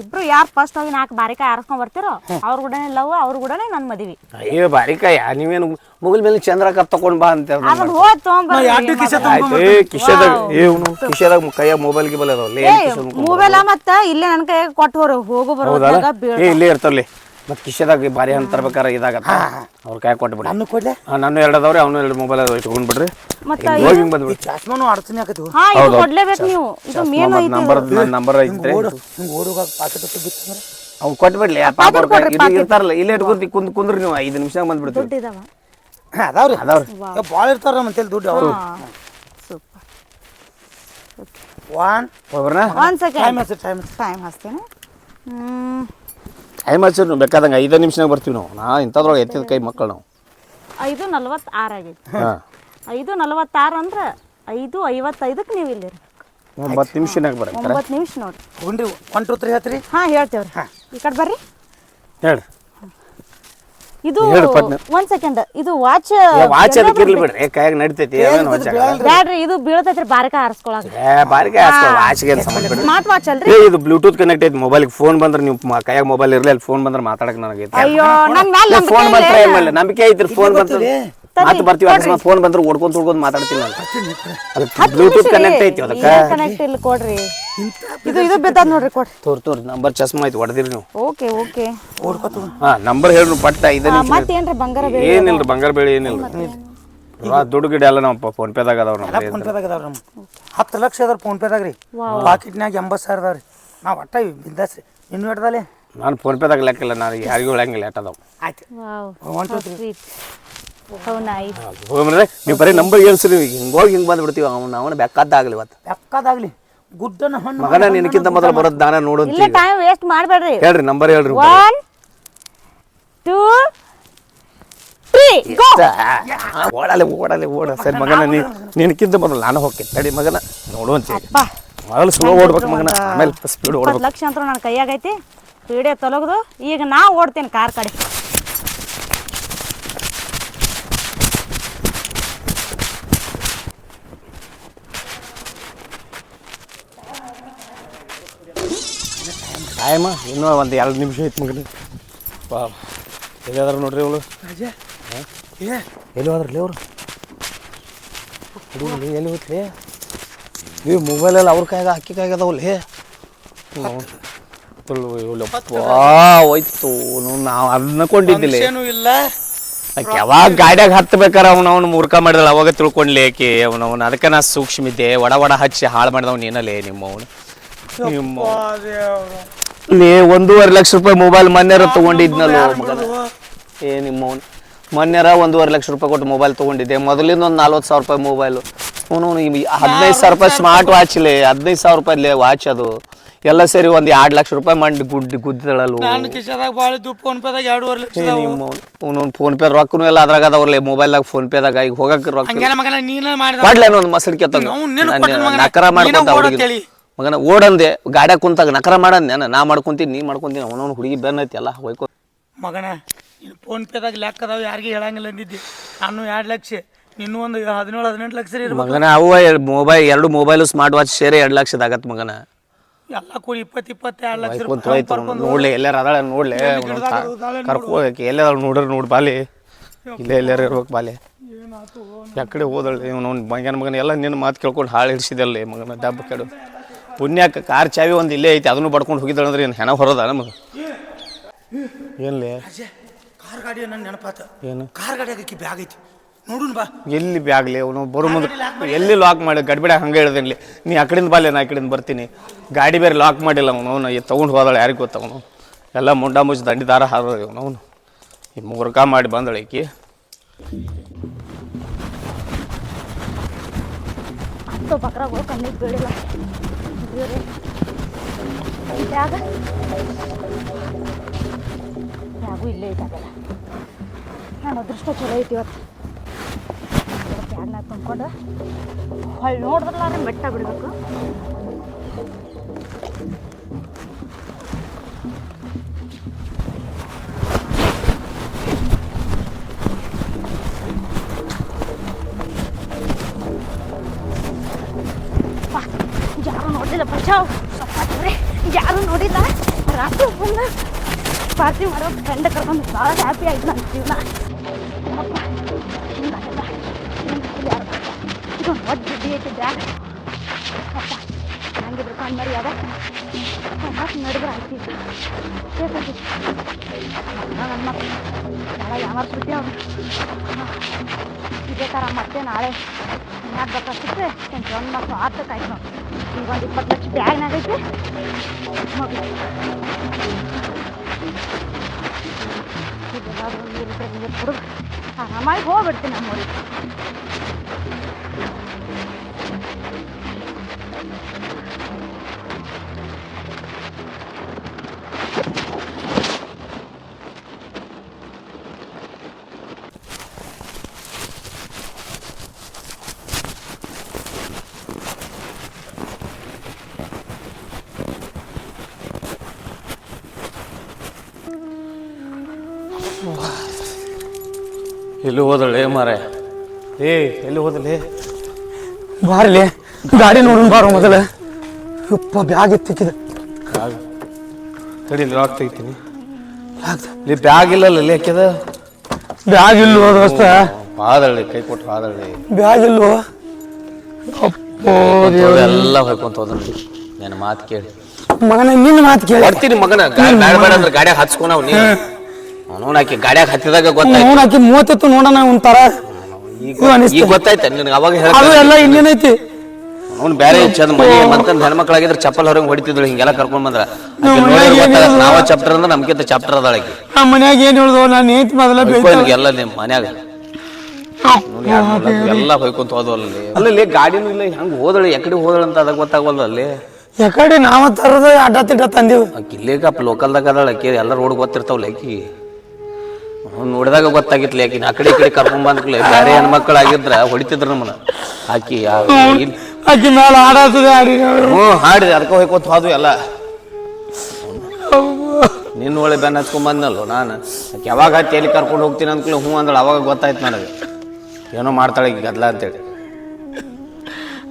ಇಬ್ರು ಯಾರು ಫಸ್ಟ್ ಹೋಗಿ ನಾಲ್ಕು ಬಾರಿಕ ಆರಿಸ್ಕೊಂಡ್ ಬರ್ತಿರೋ ಅವ್ರ ಕೂಡ ಲವ್ ಅವ್ರ ಕೂಡ ನನ್ನ ಮದ್ವಿ. ಅಯ್ಯೋ ಬಾರಿಕಾಯ ನೀವೇನು ಮುಗಿಲ್ ಮೇಲೆ ಚಂದ್ರ ಕಪ್ ತಗೊಂಡ್ ಬಾ ಅಂತ ಹೇಳ್ದ ಅದನ್ನ ಹೋದ್ ತೊಗೊಂಬರ್ರಿ ಎರಡು ಕಿಶೆ ಆಯ್ತು ಏ ಕಿಶೆದಾಗ ಕೈಯಾಗ ಮೊಬೈಲ್ ಗಿಬಲ್ ಅದಾವಲ್ಲ ಮತ್ತ? ಇಲ್ಲೇ ನನ್ನ ಕೈಯಾಗ ಕೊಟ್ಟು ಹೋರು ಹೋಗು ಬರೋದಾಗ ಬೀಳ್ ಏ ಇಲ್ಲೇ ಇರ್ತಾರಲ್ಲಿ ಮತ್ತೆ ಕಿಶೆದಾಗ ಬಾರಿ ಅಂತ ತರ್ಬೇಕಾರ ಇದಾಗತ್ತ. ಅವ್ರ ಕೈ ಕೊಟ್ಬಿಡಿ ನನ್ನ ಕೊಡ್ಲೆ? ನಾನು ಎರಡು ಅದಾವ್ರಿ ಅವನು ಎರಡು ಮೊಬೈಲ್ ಅದಾವ. ಇಟ್ಕೊಂಡ್ ಬಿಡ್ರಿ. ಮತ್ತ ಹೋಗಿ ಹಿಂಗ್ ಬಂದ್ಬಿಡಿ. ಚಸ್ಮಾನು ಅಡಚಣೆ ಆಕತಿ ಹಾ ಇದು ಕೊಡ್ಲೇಬೇಕು ನೀವು. ಇದು ಮೇನ್ ಐತಿ ನಂಬರ್ ನಂಬರ್ ಐತ್ರಿ. ಓಡು ಹಿಂಗೆ ಪಾಕೆಟ್ ಹೊತ್ತು ಬಿತ್ತಂದ್ರೆ ಅವ್ನು ಕೊಟ್ಬಿಡ್ಲಿ ಪಾಪ ಇರ್ತಾರಲ್ಲ ಇಲ್ಲೇ ಇಟ್ಕೊಂತಿ ಕುಂದ್ ಕುಂದ್ರಿ ನೀವು ಐದು ನಿಮಿಷ ಬಂದ್ಬಿಡ್ತೀವಿ. ದುಡ್ಡು ಇದಾವ. ಅದಾವ್ರಿ ಅದಾವ್ರಿ. ಭಾಳ ಇರ್ತಾರ ನಮ್ಮ ಅಂತೇಳಿ ದುಡ್ಡು ಅವರು. ಸೂಪರ್. ಒನ್ ಹೋಗ್ಬರ್ನ? ಒಂದ್ ಟೈಮ್ ಹಚ್ಚಿ ಟೈಮ್ ಟೈಮ್ ಹಚ್ತೇನೆ ಟೈಮ್ ಹಚ್ಚಿರ್ ನೀವು ಬೇಕಾದಂಗೆ ಐದು ನಿಮಿಷನಾಗ ಬರ್ತೀವಿ ನಾವು. ನಾ ಇಂಥದ್ರೊಳಗೆ ಎತ್ತಿದ ಕೈ ಮಕ್ಕಳು ನಾವು. ಐದು ನಲ್ವತ್ತಾರು ಆಗೈತಿ. ಹಾಂ. ಐದು ನಲ್ವತ್ತಾರು ಅಂದ್ರೆ ಐದು ಐವತ್ತೈದಕ್ಕೆ ನೀವು ಇಲ್ಲಿ ಒಂಬತ್ತು ನಿಮಿಷನಾಗ ಬರ್ರಿ ಒಂಬತ್ತು ನಿಮಿಷ ನೋಡಿ ಹುಂಡ್ರಿ ಒನ್ ಟು ತ್ರೀ ಹೇಳ್ತೀರಿ? ಹಾಂ ಹೇಳ್ತೇವ್ರಿ. ಈ ಕಡೆ ಬರ್ರಿ. ಹೇಳ್ರಿ. ಇದು ಒಂದ್ ಸೆಕೆಂಡ್ ಇದು ವಾಚ್ ವಾಚ್ ಅದಕ್ಕೆ ಇರ್ಲಿ ಬಿಡ್ರಿ. ಕೈಯಾಗ ನಡಿತೈತಿ ಏನೇನು ವಾಚ್ ಬ್ಯಾಡ್ರಿ ಇದು ಬೀಳತೈತ್ರಿ ಬಾರಿಕ ಹಾರಿಸ್ಕೊಳಕ. ಏ ಬಾರಿಗೆ ವಾಚ್ಗೆ ಏನು ಸಂಬಂಧ ಬಿಡ್ರಿ ಸ್ಮಾರ್ಟ್ ವಾಚ್ ಅಲ್ರಿ. ಏ ಇದು ಬ್ಲೂಟೂತ್ ಕನೆಕ್ಟ್ ಐತಿ ಮೊಬೈಲ್ಗೆ ಫೋನ್ ಬಂದ್ರೆ ನೀವು ಕೈಯಾಗ ಮೊಬೈಲ್ ಇರ್ಲಿ ಅಲ್ಲಿ ಫೋನ್ ಬಂದ್ರೆ ಮಾತಾಡಕ್ಕೆ ನನಗೆ ಅಯ್ಯೋ ನನ್ನ ಮ್ಯಾಲ ಫೋನ್ ಬಂದ್ರೆ ಏನಿಲ್ಲ ನಂಬಿಕೆ ಐತ್ರಿ ಫೋನ್ ಬಂದ್ರೆ. ಮತ್ತೆ ಬರ್ತೀವಿ ಅಕಸ್ಮಾತ್ ಫೋನ್ ಬಂದ್ರೆ ಓಡ್ಕೊಂತ ಓಡ್ಕೊಂತ ಮಾತಾಡ್ತೀನಿ ನಾನು. ಅದಕ್ಕೆ ಬ್ಲೂಟೂತ್ ಕನೆಕ್ಟ್ ಐತಿ ಅದಕ್ಕೆ. ಕನೆಕ್ಟ್ ಇಲ್ಲ ಕೊಡ್ರಿ. ಇದು ಇದು ಬಿದ್ದದ ನೋಡ್ರಿ ಕೊಡ್ ತೋರ್ ತೋರ್ ನಂಬರ್ ಚಸ್ಮಾ ಐತಿ ಹೊಡೆದಿರಿ ನೀವು. Okay okay. ಓಡ್ಕೊತ ಹಾ ನಂಬರ್ ಹೇಳ್ರಿ ಪಟ್ಟ ಇದೆ ಮತ್ತೆ ಏನ್ರಿ ಬಂಗಾರ ಬೆಳೆ ಏನಿಲ್ರಿ ಬಂಗಾರ ಬೆಳೆ ಏನಿಲ್ಲ. ದುಡ್ಡು ಗಿಡ ಎಲ್ಲ ನಮ್ಮ ಫೋನ್ ಪೇದಾಗ ಅದಾವ ನಮ್ಮ ಫೋನ್ ಪೇದಾಗ ಅದಾವ ನಮ್ಮ. ಹತ್ತು ಲಕ್ಷ ಅದಾರ ಫೋನ್ ಪೇದಾಗ ರೀ. ಪಾಕೆಟ್ನ್ಯಾಗ ಎಂಬತ್ತು ಸಾವಿರ ಅದಾವ ರೀ. ನಾವು ಒಟ್ಟ ಬಿಂದಾಸ್ ರೀ. ಇನ್ನು ಹಿಡ್ದಲೆ ನಾನು ಫೋನ್ पेದಾಗ ಲೆಕ್ಕ ಇಲ್ಲ ನಾನು ಯಾರಿಗೂ ಹೇಳಂಗಿಲ್ಲ ಅದಾವ. ಆಯ್ತು. Wow one two three sweet how nice ಹೋಗ್ರಿ ನೀವು ಬರೀ ನಂಬರ್ ಏಳ್ಸ್ರಿ ಹಿಂಗೋಗಿ ಹಿಂಗೆ ಬಂದ್ಬಿಡ್ತೀವಿ. ಅವ್ನು ಅವನು ಬೆಕ್ಕದ್ದಾಗಲಿ ಇವತ್ತು. ಬೆಕ್ಕಾದಾಗ್ಲಿ. ಗುಡ್ಡನ ಹಣ್ಣು ಮಗನ ನಿನಕ್ಕಿಂತ ಮೊದಲು ಬರೋದು ದಾನ ನೋಡು ಇಲ್ಲ ಟೈಮ್ ವೇಸ್ಟ್ ಮಾಡಬೇಡ್ರಿ. ಹೇಳ್ರಿ ನಂಬರ್ ಹೇಳ್ರಿ ಒನ್ ಟೂ ಓಡಲೆ ಓಡಲೆ ಓಡ. ಸರಿ ಮಗನ ನೀ ನಿನಕ್ಕಿಂತ ಮೊದಲು ನಾನು ಹೋಗ್ತೀನಿ. ತಡಿ ಮಗನ ನೋಡುವಂತ ಬಾ ಮೊದಲು ಸ್ಲೋ ಓಡ್ಬೇಕು ಮಗನ. ಆಮೇಲೆ ಸ್ಪೀಡ್ ಓಡ್ಬೇಕು. ಲಕ್ಷ ಅಂತ ನನ್ನ ಕೈಯಾಗೈತಿ. ಸ್ಪೀಡೇ ತೊಲಗದು. ಈಗ ನಾ ಓಡ್ತೀನಿ ಕಾರ್ ಕಡೆ. ಟೈಮ್ ಇನ್ನೂ ಒಂದು ಎರಡು ನಿಮಿಷ ಐತಿ ಮಗನ. ಬಾ ಎಲ್ಲಿ ಅದಾರ ನೋಡ್ರಿ ಅವಳು ಎಲ್ಲಿ ಹೋದ್ರಲ್ಲಿ ಅವರು ಹುಡುಗರು ಎಲ್ಲಿ ಹೋಗ್ಲಿ ನೀವು ಮೊಬೈಲಲ್ಲಿ ಅವ್ರ ಕಾಯ್ದ ಅಕ್ಕಿ ಕೈಯಾಗ ಅದಾವಲ್ಲಿ ಹೋಯ್ತು. ನಾವು ಅದನ್ನ ಕೊಂಡಿದ್ದಿಲ್ಲ ಇಲ್ಲ. ಆಕೆ ಯಾವಾಗ ಗಾಡ್ಯಾಗ ಹತ್ಬೇಕಾರ ಅವ್ನು ಅವ್ನು ಮೂರ್ಖ ಮಾಡಿದಳು ಅವಾಗ ತಿಳ್ಕೊಂಡ್ಲಿ ಆಕಿ. ಅವನವನು ಅದಕ್ಕೆ ನಾ ಸೂಕ್ಷ್ಮ ಇದ್ದೆ. ಒಡ ಒಡ ಹಚ್ಚಿ ಹಾಳು ಮಾಡಿದವ್ ಏನಲ್ಲೇ ನಿಮ್ಮ ಅವನು ನಿಮ್ಮ ಲೇ ಒಂದೂವರೆ ಲಕ್ಷ ರೂಪಾಯಿ ಮೊಬೈಲ್ ಮನ್ಯಾರ ತಗೊಂಡಿದ್ನಲ್ಲ ಏ ನಿಮ್ಮ ಮೊನ್ನೆರ ಒಂದೂವರೆ ಲಕ್ಷ ರೂಪಾಯಿ ಕೊಟ್ಟು ಮೊಬೈಲ್ ತಗೊಂಡಿದ್ದೆ. ಮೊದಲಿಂದ ಒಂದು ನಲ್ವತ್ತು ಸಾವಿರ ರೂಪಾಯಿ ಮೊಬೈಲು ಅವನು ಹದಿನೈದು ಸಾವಿರ ರೂಪಾಯಿ ಸ್ಮಾರ್ಟ್ ವಾಚ್ಲೆ ಹದಿನೈದು ಸಾವಿರ ರೂಪಾಯಿ ವಾಚ್ ಅದು. ಎಲ್ಲ ಸೇರಿ ಒಂದು ಎರಡು ಲಕ್ಷ ರೂಪಾಯಿ ಮಂಡಿ ಗುಡ್ಡಿ ಗುದ್ದಿದಳಲ್ಲ ನಾನು ಕಿಶದಾಗ ಭಾಳ ಇದ್ದು ಫೋನ್ ಪೇದಾಗ ಎರಡೂವರೆ ಲಕ್ಷ ನಿಮ್ಮ ಫೋನ್ ಪೇ ರೊಕ್ಕನು ಎಲ್ಲ ಅದ್ರಾಗ ಅದಾವ್ರಲ್ಲ ಮೊಬೈಲ್ದಾಗ ಫೋನ್ ಪೇದಾಗ ಈಗ ಹೋಗಕ್ಕೆ ರೊಕ್ಕ ಮಾಡ್ಲೇನು ಒಂದು ಕೊಟ್ಟಿದ್ ಮಗನ. ನಕರ ಮಾಡ್ಕೊಂತ. ಮಗನ ಓಡಂದೆ ಗಾಡ್ಯಾಗ ಕುಂತಾಗ ನಕರ ಮಾಡಂದೆ ನಾ ಮಾಡ್ಕೊಂತೀನಿ ನೀ ಮಾಡ್ಕೊಂತೀನಿ ಅವನವನು ಹುಡುಗಿ ಬೆನ್ನ ಐತಿ ಎಲ್ಲ ಹೋಯ್ಕೊ. ಮಗನ ಇಲ್ಲಿ ಫೋನ್ ಪೇದಾಗ ಲೆಕ್ಕ ಅದಾವ ಯಾರಿಗೆ ಹೇಳಂಗಿಲ್ಲ ಅಂದಿದ್ದೆ. ನಾನು ಎರಡು ಲಕ್ಷ ನಿನ್ನೂ ಒಂದು ಹದಿನೇಳು ಹದಿನೆಂಟು ಲಕ್ಷ ರೀ ಮಗನ ಅವು ಮೊಬೈಲ್ ಎರಡು ಮೊಬೈಲು ಸ್ಮಾರ್ಟ್ ವಾಚ್ ಸೇರಿ ಎರಡು ಲಕ್ಷದ ಆಗತ್ತೆ ಮಗನ. ಎಲ್ಲ ಕೂಡಿ ಇಪ್ಪತ್ತು ಇಪ್ಪತ್ತೆರಡು ಲಕ್ಷ ಕುಂತ ಹೋಯ್ತು ನೋಡ್ಲಿ ಎಲ್ಲಾರ ಅದಾಳ ನೋಡ್ಲಿ ಕರ್ಕೋಬೇಕು ನೋಡ್ರಿ ನೋಡಿ ಬಾಲಿ. ಇಲ್ಲೇ ಎಲ್ಲಾರ ಇರ್ಬೇಕು ಬಾಲಿ. ಯಾಕಡೆ ಹೋದಳ್ಳಿ ಇವನು ಮಗನ ಮಗನ ಎಲ್ಲ ನಿನ್ನ ಮಾತು ಕೇಳ್ಕೊಂಡು ಹಾಳು ಹಿಡಿಸಿದಲ್ಲಿ ಮಗನ ಡಬ್ಬ ಕೆಡು. ಪುಣ್ಯಕ್ಕೆ ಕಾರ್ ಚಾವಿ ಒಂದು ಇಲ್ಲೇ ಐತಿ ಅದನ್ನು ಬಡ್ಕೊಂಡು ಹೋಗಿದ್ದಾಳೆ ಅಂದ್ರೆ ಏನು ಹೆಣ ಹೊರದ ನಮಗೆ? ಎಲ್ಲಿ ಕಾರ್ ಗಾಡಿ ನನ್ನ ನೆನಪಾತ. ಏನು? ಕಾರ್ ಗಾಡಿ ಬ್ಯಾಗ್ ಐತಿ. ನೋಡುನ್ ಬಾ. ಎಲ್ಲಿ ಬ್ಯಾಗ್ಲಿ ಅವನು ಬರೋ ಮುಂದೆ ಎಲ್ಲಿ ಲಾಕ್ ಮಾಡಿ? ಗಡ್ಬಿಡ ಹಂಗೆ ಹೇಳ್ದೇನ್ಲಿ ನೀ ಆ ಕಡೆಯಿಂದ ಬಾಲೆ ನಾ ಆಕಡಿಂದ ಕಡೆಯಿಂದ ಬರ್ತೀನಿ. ಗಾಡಿ ಬೇರೆ ಲಾಕ್ ಮಾಡಿಲ್ಲ ಅವನು ಅವನು ತೊಗೊಂಡು ಹೋದಾಳೆ ಯಾರಿಗೆ ಗೊತ್ತವನು ಎಲ್ಲ ಮುಂಡ ಮುಚ್ಚಿ ದಂಡಿ ದಾರ ಹಾರೋದು ಇವನು ಅವನು. ಈ ಮೂರ್ಕ ಮಾಡಿ ಬಂದಳು ಈಕಿ. ಹತ್ತು ಬಕ್ರಾಗಳು ಕಣ್ಣಿಗೆ ಬೀಳಿಲ್ಲ. ದೇವ್ರೇ. ಬ್ಯಾಗ ಬ್ಯಾಗು ಇಲ್ಲೇ ಇದ್ದಾಗಲ್ಲ. ನಾನು ಅದೃಷ್ಟ ಚಲೋ ಐತಿ ಇವತ್ತು. ಬ್ಯಾಗ್ನಾಗ ತುಂಬ್ಕೊಂಡು ಹೊಳ್ಳಿ ನೋಡಿದ್ರಲ್ಲ ಬೆಟ್ಟ ಬಿಡಬೇಕು. ಬಚಾವ್ ಸಪ್ಪಾಟ್ರೆ ಯಾರು ನೋಡಿಲ್ಲ? ರಾತ್ರಿ ಒಬ್ಬನ ಪಾರ್ಟಿ ಮಾಡೋ ಫ್ರೆಂಡ್ ಕರ್ಕೊಂಡು ಭಾಳ ಹ್ಯಾಪಿ ಆಯ್ತು ನನ್ನ ಜೀವನ. ಜಿಡ್ಡಿ ಐತಿ ಬ್ಯಾಗ್ ಅಪ್ಪ ಹಂಗಿದ್ರೆ ಕಣ್ಣು ಮರಿ ಅದ. ಮತ್ತೆ ನಡೆದ್ರೆ ಐತಿ ನನ್ನ ಭಾಳ ಯಾಮಾರ್ಸ್ಬಿಟ್ಟಿ ಅವ್ನು ಇದೇ ಥರ ಮತ್ತೆ ನಾಳೆ. ಯಾಕೆ ಬೇಕಾಗ್ತಿದ್ರೆ ಎಂಟು ಒಂದು ಮಕ್ಕಳು ಆರ್ತಕ್ಕಾಯ್ತು ನಾವು ಈಗ ಒಂದು ಇಪ್ಪತ್ತು ಲಕ್ಷ ಬ್ಯಾಗ್ನಾಗೈತೆ ಮಗು ನೀರು ಕುಡಿದು ಆರಾಮಾಗಿ ಹೋಗ್ಬಿಡ್ತೀನಿ ನಮ್ಮೂರಿಗೆ. ಎಲ್ಲಿ ಹೋದಳೆ ಮಾರ? ಏ ಎಲ್ಲಿ ಹೋದಲೆ? ಬಾರ್ಲಿ ಗಾಡಿ ನೋಡೋಣ ಬಾರೋ ಮೊದಲ. ಯಪ್ಪ ಬ್ಯಾಗ್ ಎತ್ತಿಕ್ಕಿದ. ತಡಿ ಲಾಕ್ ತೆಗಿತೀನಿ. ಇಲ್ಲಿ ಬ್ಯಾಗ್ ಇಲ್ಲಲ್ಲ ಇಲ್ಲಿ ಹಾಕ್ಯದ ಬ್ಯಾಗ್ ಇಲ್ಲ ದೋಸ್ತ ಹಾದಳ್ಳಿ ಕೈ ಕೊಟ್ಟು ಹಾದಳ್ಳಿ ಬ್ಯಾಗ್ ಇಲ್ವೋ ಅಪ್ಪೋ ಎಲ್ಲ ಹೋಯ್ಕೊಂತ ಹೋದ್ರಿ. ನನ್ನ ಮಾತು ಕೇಳಿ. ಮಗನ ನಿನ್ನ ಮಾತು ಕೇಳಿ. ಬರ್ತೀನಿ ಮಗನ. ಗಾಡಿ ಬೇಡ ಬೇಡ ಅಂದ್ರೆ ಗಾಡ್ಯಾಗ ಹಚ್ಕೊನವ್ ನೀನು. ಅವನು ಆಕಿ ಗಾಡ್ಯಾಗ ಹತ್ತಿದಾಗ ಗೊತ್ತಾಯ್ತು. ಅವ್ನು ಆಕಿ ಮೂವತ್ತಿತ್ತು ನೋಡೋಣ ಒಂಥರ ಈಗ ಗೊತ್ತಾಯ್ತ ನಿನಗೆ ಅವಾಗ ಅದು ಎಲ್ಲ ಇನ್ನೇನೈತಿ ಅವ್ನು ಬೇರೆ ಚಂದ ಮನೆ ಮಂತಂದ್ ಹೆಣ್ಮಕ್ಳಾಗಿದ್ರೆ ಚಪ್ಪಲ್ ಹೊರಗೆ ಹೊಡಿತಿದ್ರು ಹಿಂಗೆಲ್ಲ ಕರ್ಕೊಂಡ್ ಬಂದ್ರ. ಏನ್? ನಾವ ಚಾಪ್ಟರ್ ಅಂದ್ರೆ ನಮ್ಗಿಂತ ಚಾಪ್ಟರ್ ಅದಾಳ ಆಕಿ. ನಮ್ಮ ಮನ್ಯಾಗ ಏನ್ ಹೇಳ್ದು ನಾನು ಏಂತ ಮೊದಲ ಎಲ್ಲ ನಿಮ್ಮ ಮನ್ಯಾಗ. ನೋಡ್ ಎಲ್ಲ ಹೊಯ್ಕೊಂತ ಹೋದಲ್ಲಿ ಅಲ್ಲಿ. ಗಾಡಿನೂ ಇಲ್ಲ ಹೆಂಗ್ ಹೋದಳು ಎಕಡೆ ಹೋದಳು ಅಂತ ಅದಕ್ಕೆ ಗೊತ್ತಾಗವಲ್ದು ಅಲ್ಲಿ. ಯಾಕಡೆ ನಾವ ತರದ ಅಡ್ಡ ತಿಡ್ಡ ತಂದೇವು. ಇಲ್ಲೇಕಪ್ಪ ಲೋಕಲ್ದಾಗ ಅದಾಳ ಆಕಿ ಎಲ್ಲ ರೋಡ್ ಗೊತ್ತಿರ್ತಾವಲ್ಲ ಅವ್ನು ನೋಡಿದಾಗ ಗೊತ್ತಾಗಿತ್ತು ಯಾಕೆ ಆ ಕಡೆ ಈ ಕಡೆ ಕರ್ಕೊಂಡ್ ಬಂದ್ಕಲೆ ಬೇರೆ ಹೆಣ್ಮಕ್ಳು ಆಗಿದ್ರ ಹೊಡಿತಿದ್ರು ನಮ್ಮನ್ನ. ಆಕಿ ಇಲ್- ಆಕಿ ಮೇಲೆ ಆಡಾತದೆ ಆಡಿ ಹ್ಞೂ ಹಾಡಿದೆ ಅದಕ್ಕೆ ಹೋಯ್ಕೊತ ಹೋದ್ವು ಎಲ್ಲ. ನಿನ್ನ ಒಳ್ಳೆ ಬೆನ್ನ ಹಚ್ಕೊಂಡ್ ಬಂದ್ನಲ್ಲ ನಾನು? ಆಕೆ ಯಾವಾಗ ಎಲ್ಲಿ ಕರ್ಕೊಂಡು ಹೋಗ್ತೀನಿ ಅಂದ್ಕೂಲೆ ಹ್ಞೂ ಅಂದಳು ಅವಾಗ ಗೊತ್ತಾಯ್ತು ನನಗೆ. ಏನೋ ಮಾಡ್ತಾಳೆ ಈಗ ಗದ್ಲ ಅಂತೇಳಿ.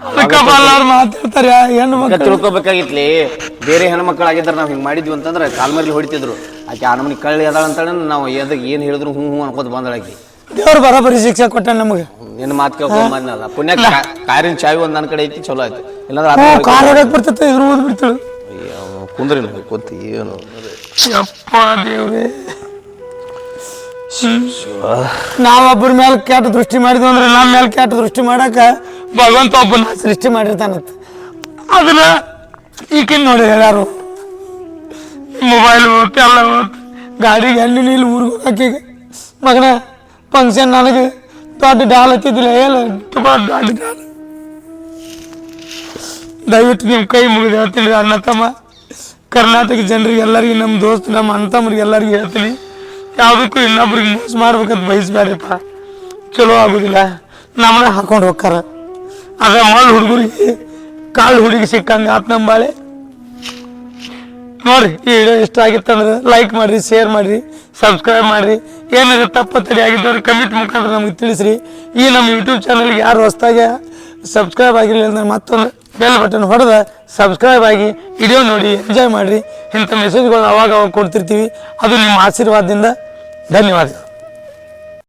ಅದಕ್ಕೆ ಬಲ್ಲಾರು ಮಾತಾಡ್ತಾರೆ ಹೆಣ್ಣು ಈಗ ಮಕ್ಕಳು ತಿಳ್ಕೊಬೇಕಾಗಿತ್ಲಿ ಬೇರೆ ಹೆಣ್ಮಕ್ಳು ಆಗಿದ್ರೆ ನಾವು ಹಿಂಗೆ ಮಾಡಿದ್ವಿ ಅಂತಂದ್ರೆ ಕಾಲ್ಮರ್ಲಿ ಹೊಡಿತಿದ್ರು. ಆಕೆ ಆ ನಮ್ಮನಿ ಕಳ್ಳಿ ಅದಾಳ ಅಂತೇಳಿ ನಾವು ಎದಕ್ಕೆ ಏನು ಹೇಳಿದ್ರು ಹ್ಞೂ ಹ್ಞೂ ಅನ್ಕೋತ ಬಂದಳ ಆಕಿ. ದೇವ್ರು ಬರೋಬ್ಬರಿ ಶಿಕ್ಷೆ ಕೊಟ್ಟ ನಮಗೆ. ನಿನ್ನ ಮಾತು ಕೇಳ್ಕೊಂಡು ಬಂದಲ್ಲ ಪುಣ್ಯ ಕಾರಿನ ಚಾವಿ ಒಂದು ನನ್ನ ಕಡೆ ಐತಿ ಚಲೋ ಆಯ್ತು. ಇಲ್ಲಾಂದ್ರೆ ಕಾರ್ ಹೊಡಕ್ ಬರ್ತೈತೆ ಇದ್ರ ಓದ್ ಬಿಡ್ತಾಳು. ಅಯ್ಯೋ, ಕುಂದ್ರಿ ನಮಗೆ ಕೂತಿ ಏನು. ಅಪ್ಪ ದೇವ್ರೇ. ನಾವೊಬ್ಬರ ಮೇಲೆ ಕೆಟ್ಟ ದೃಷ್ಟಿ ಮಾಡಿದ್ವಿ ಅಂದ್ರೆ ನಮ್ಮ ಮೇಲೆ ಕೆಟ್ಟ ದೃಷ್ಟಿ ಮಾಡಕ ಭಗವಂತ ಒಬ್ಬನ ಸೃಷ್ಟಿ ಮಾಡಿರ್ತಾನಂತ. ಅದನ್ನ ಈಕಿನ ನೋಡಿ ಹೇಳ್ಯಾರು. ಮೊಬೈಲ್ ಹೋಗ್ತು ಎಲ್ಲ ಹೋಗ್ತು ಗಾಡಿಗೆ ಎಲ್ಲಿ ನೀರು ಊರಿಗೆ ಹೋಗಕ್ಕೀಗ ಮಗನ ಫಂಕ್ಷನ್ ನನಗೆ ದೊಡ್ಡ ಡಾಲ್ ಹತ್ತಿದ್ದಿಲ್ಲ ಏನು ತುಂಬ ದೊಡ್ಡ ಡಾಲ್. ದಯವಿಟ್ಟು ನಿಮ್ಮ ಕೈ ಮುಗಿದು ಹೇಳ್ತೀನಿ ಅಣ್ಣ ತಮ್ಮ. ಕರ್ನಾಟಕ ಜನರಿಗೆ ಎಲ್ಲರಿಗೂ ನಮ್ಮ ದೋಸ್ತ ನಮ್ಮ ಅಣ್ಣ ತಮ್ಮರಿಗೆ ಎಲ್ಲರಿಗೂ ಹೇಳ್ತೀನಿ. ಯಾವುದಕ್ಕೂ ಇನ್ನೊಬ್ರಿಗೆ ಮೋಸ ಮಾಡ್ಬೇಕಂತ ಬಯಸ್ಬೇಡಪ್ಪ. ಚಲೋ ಆಗೋದಿಲ್ಲ. ನಮ್ಮನ್ನ ಹಾಕೊಂಡು ಹೋಗ್ತಾರ ಅದ ಮೊದಲು ಹುಡುಗರಿಗೆ ಕಾಳು ಹುಡುಗಿ ಸಿಕ್ಕಂಗೆ ಆತ್ ನಮ್ಮ ಬಾಳೆ. ನೋಡ್ರಿ, ಈ ವಿಡಿಯೋ ಇಷ್ಟ ಆಗಿತ್ತಂದ್ರೆ ಲೈಕ್ ಮಾಡಿರಿ ಶೇರ್ ಮಾಡಿರಿ ಸಬ್ಸ್ಕ್ರೈಬ್ ಮಾಡಿರಿ. ಏನಿದೆ ತಪ್ಪು ತಡಿ ಆಗಿದ್ದವ್ರು ಕಮೆಂಟ್ ಮುಖಾಂತರ ನಮಗೆ ತಿಳಿಸ್ರಿ. ಈ ನಮ್ಮ ಯೂಟ್ಯೂಬ್ ಚಾನಲ್ಗೆ ಯಾರು ಹೊಸ್ದಾಗೆ ಸಬ್ಸ್ಕ್ರೈಬ್ ಆಗಿರಲಿಲ್ಲ ಅಂದ್ರೆ ಮತ್ತೊಂದು ಬೆಲ್ ಬಟನ್ ಹೊಡೆದ ಸಬ್ಸ್ಕ್ರೈಬ್ ಆಗಿ ವಿಡಿಯೋ ನೋಡಿ ಎಂಜಾಯ್ ಮಾಡಿರಿ. ಇಂಥ ಮೆಸೇಜ್ಗಳು ಅವಾಗ ಅವಾಗ ಕೊಡ್ತಿರ್ತೀವಿ. ಅದು ನಿಮ್ಮ ಆಶೀರ್ವಾದದಿಂದ ಧನ್ಯವಾದಗಳು.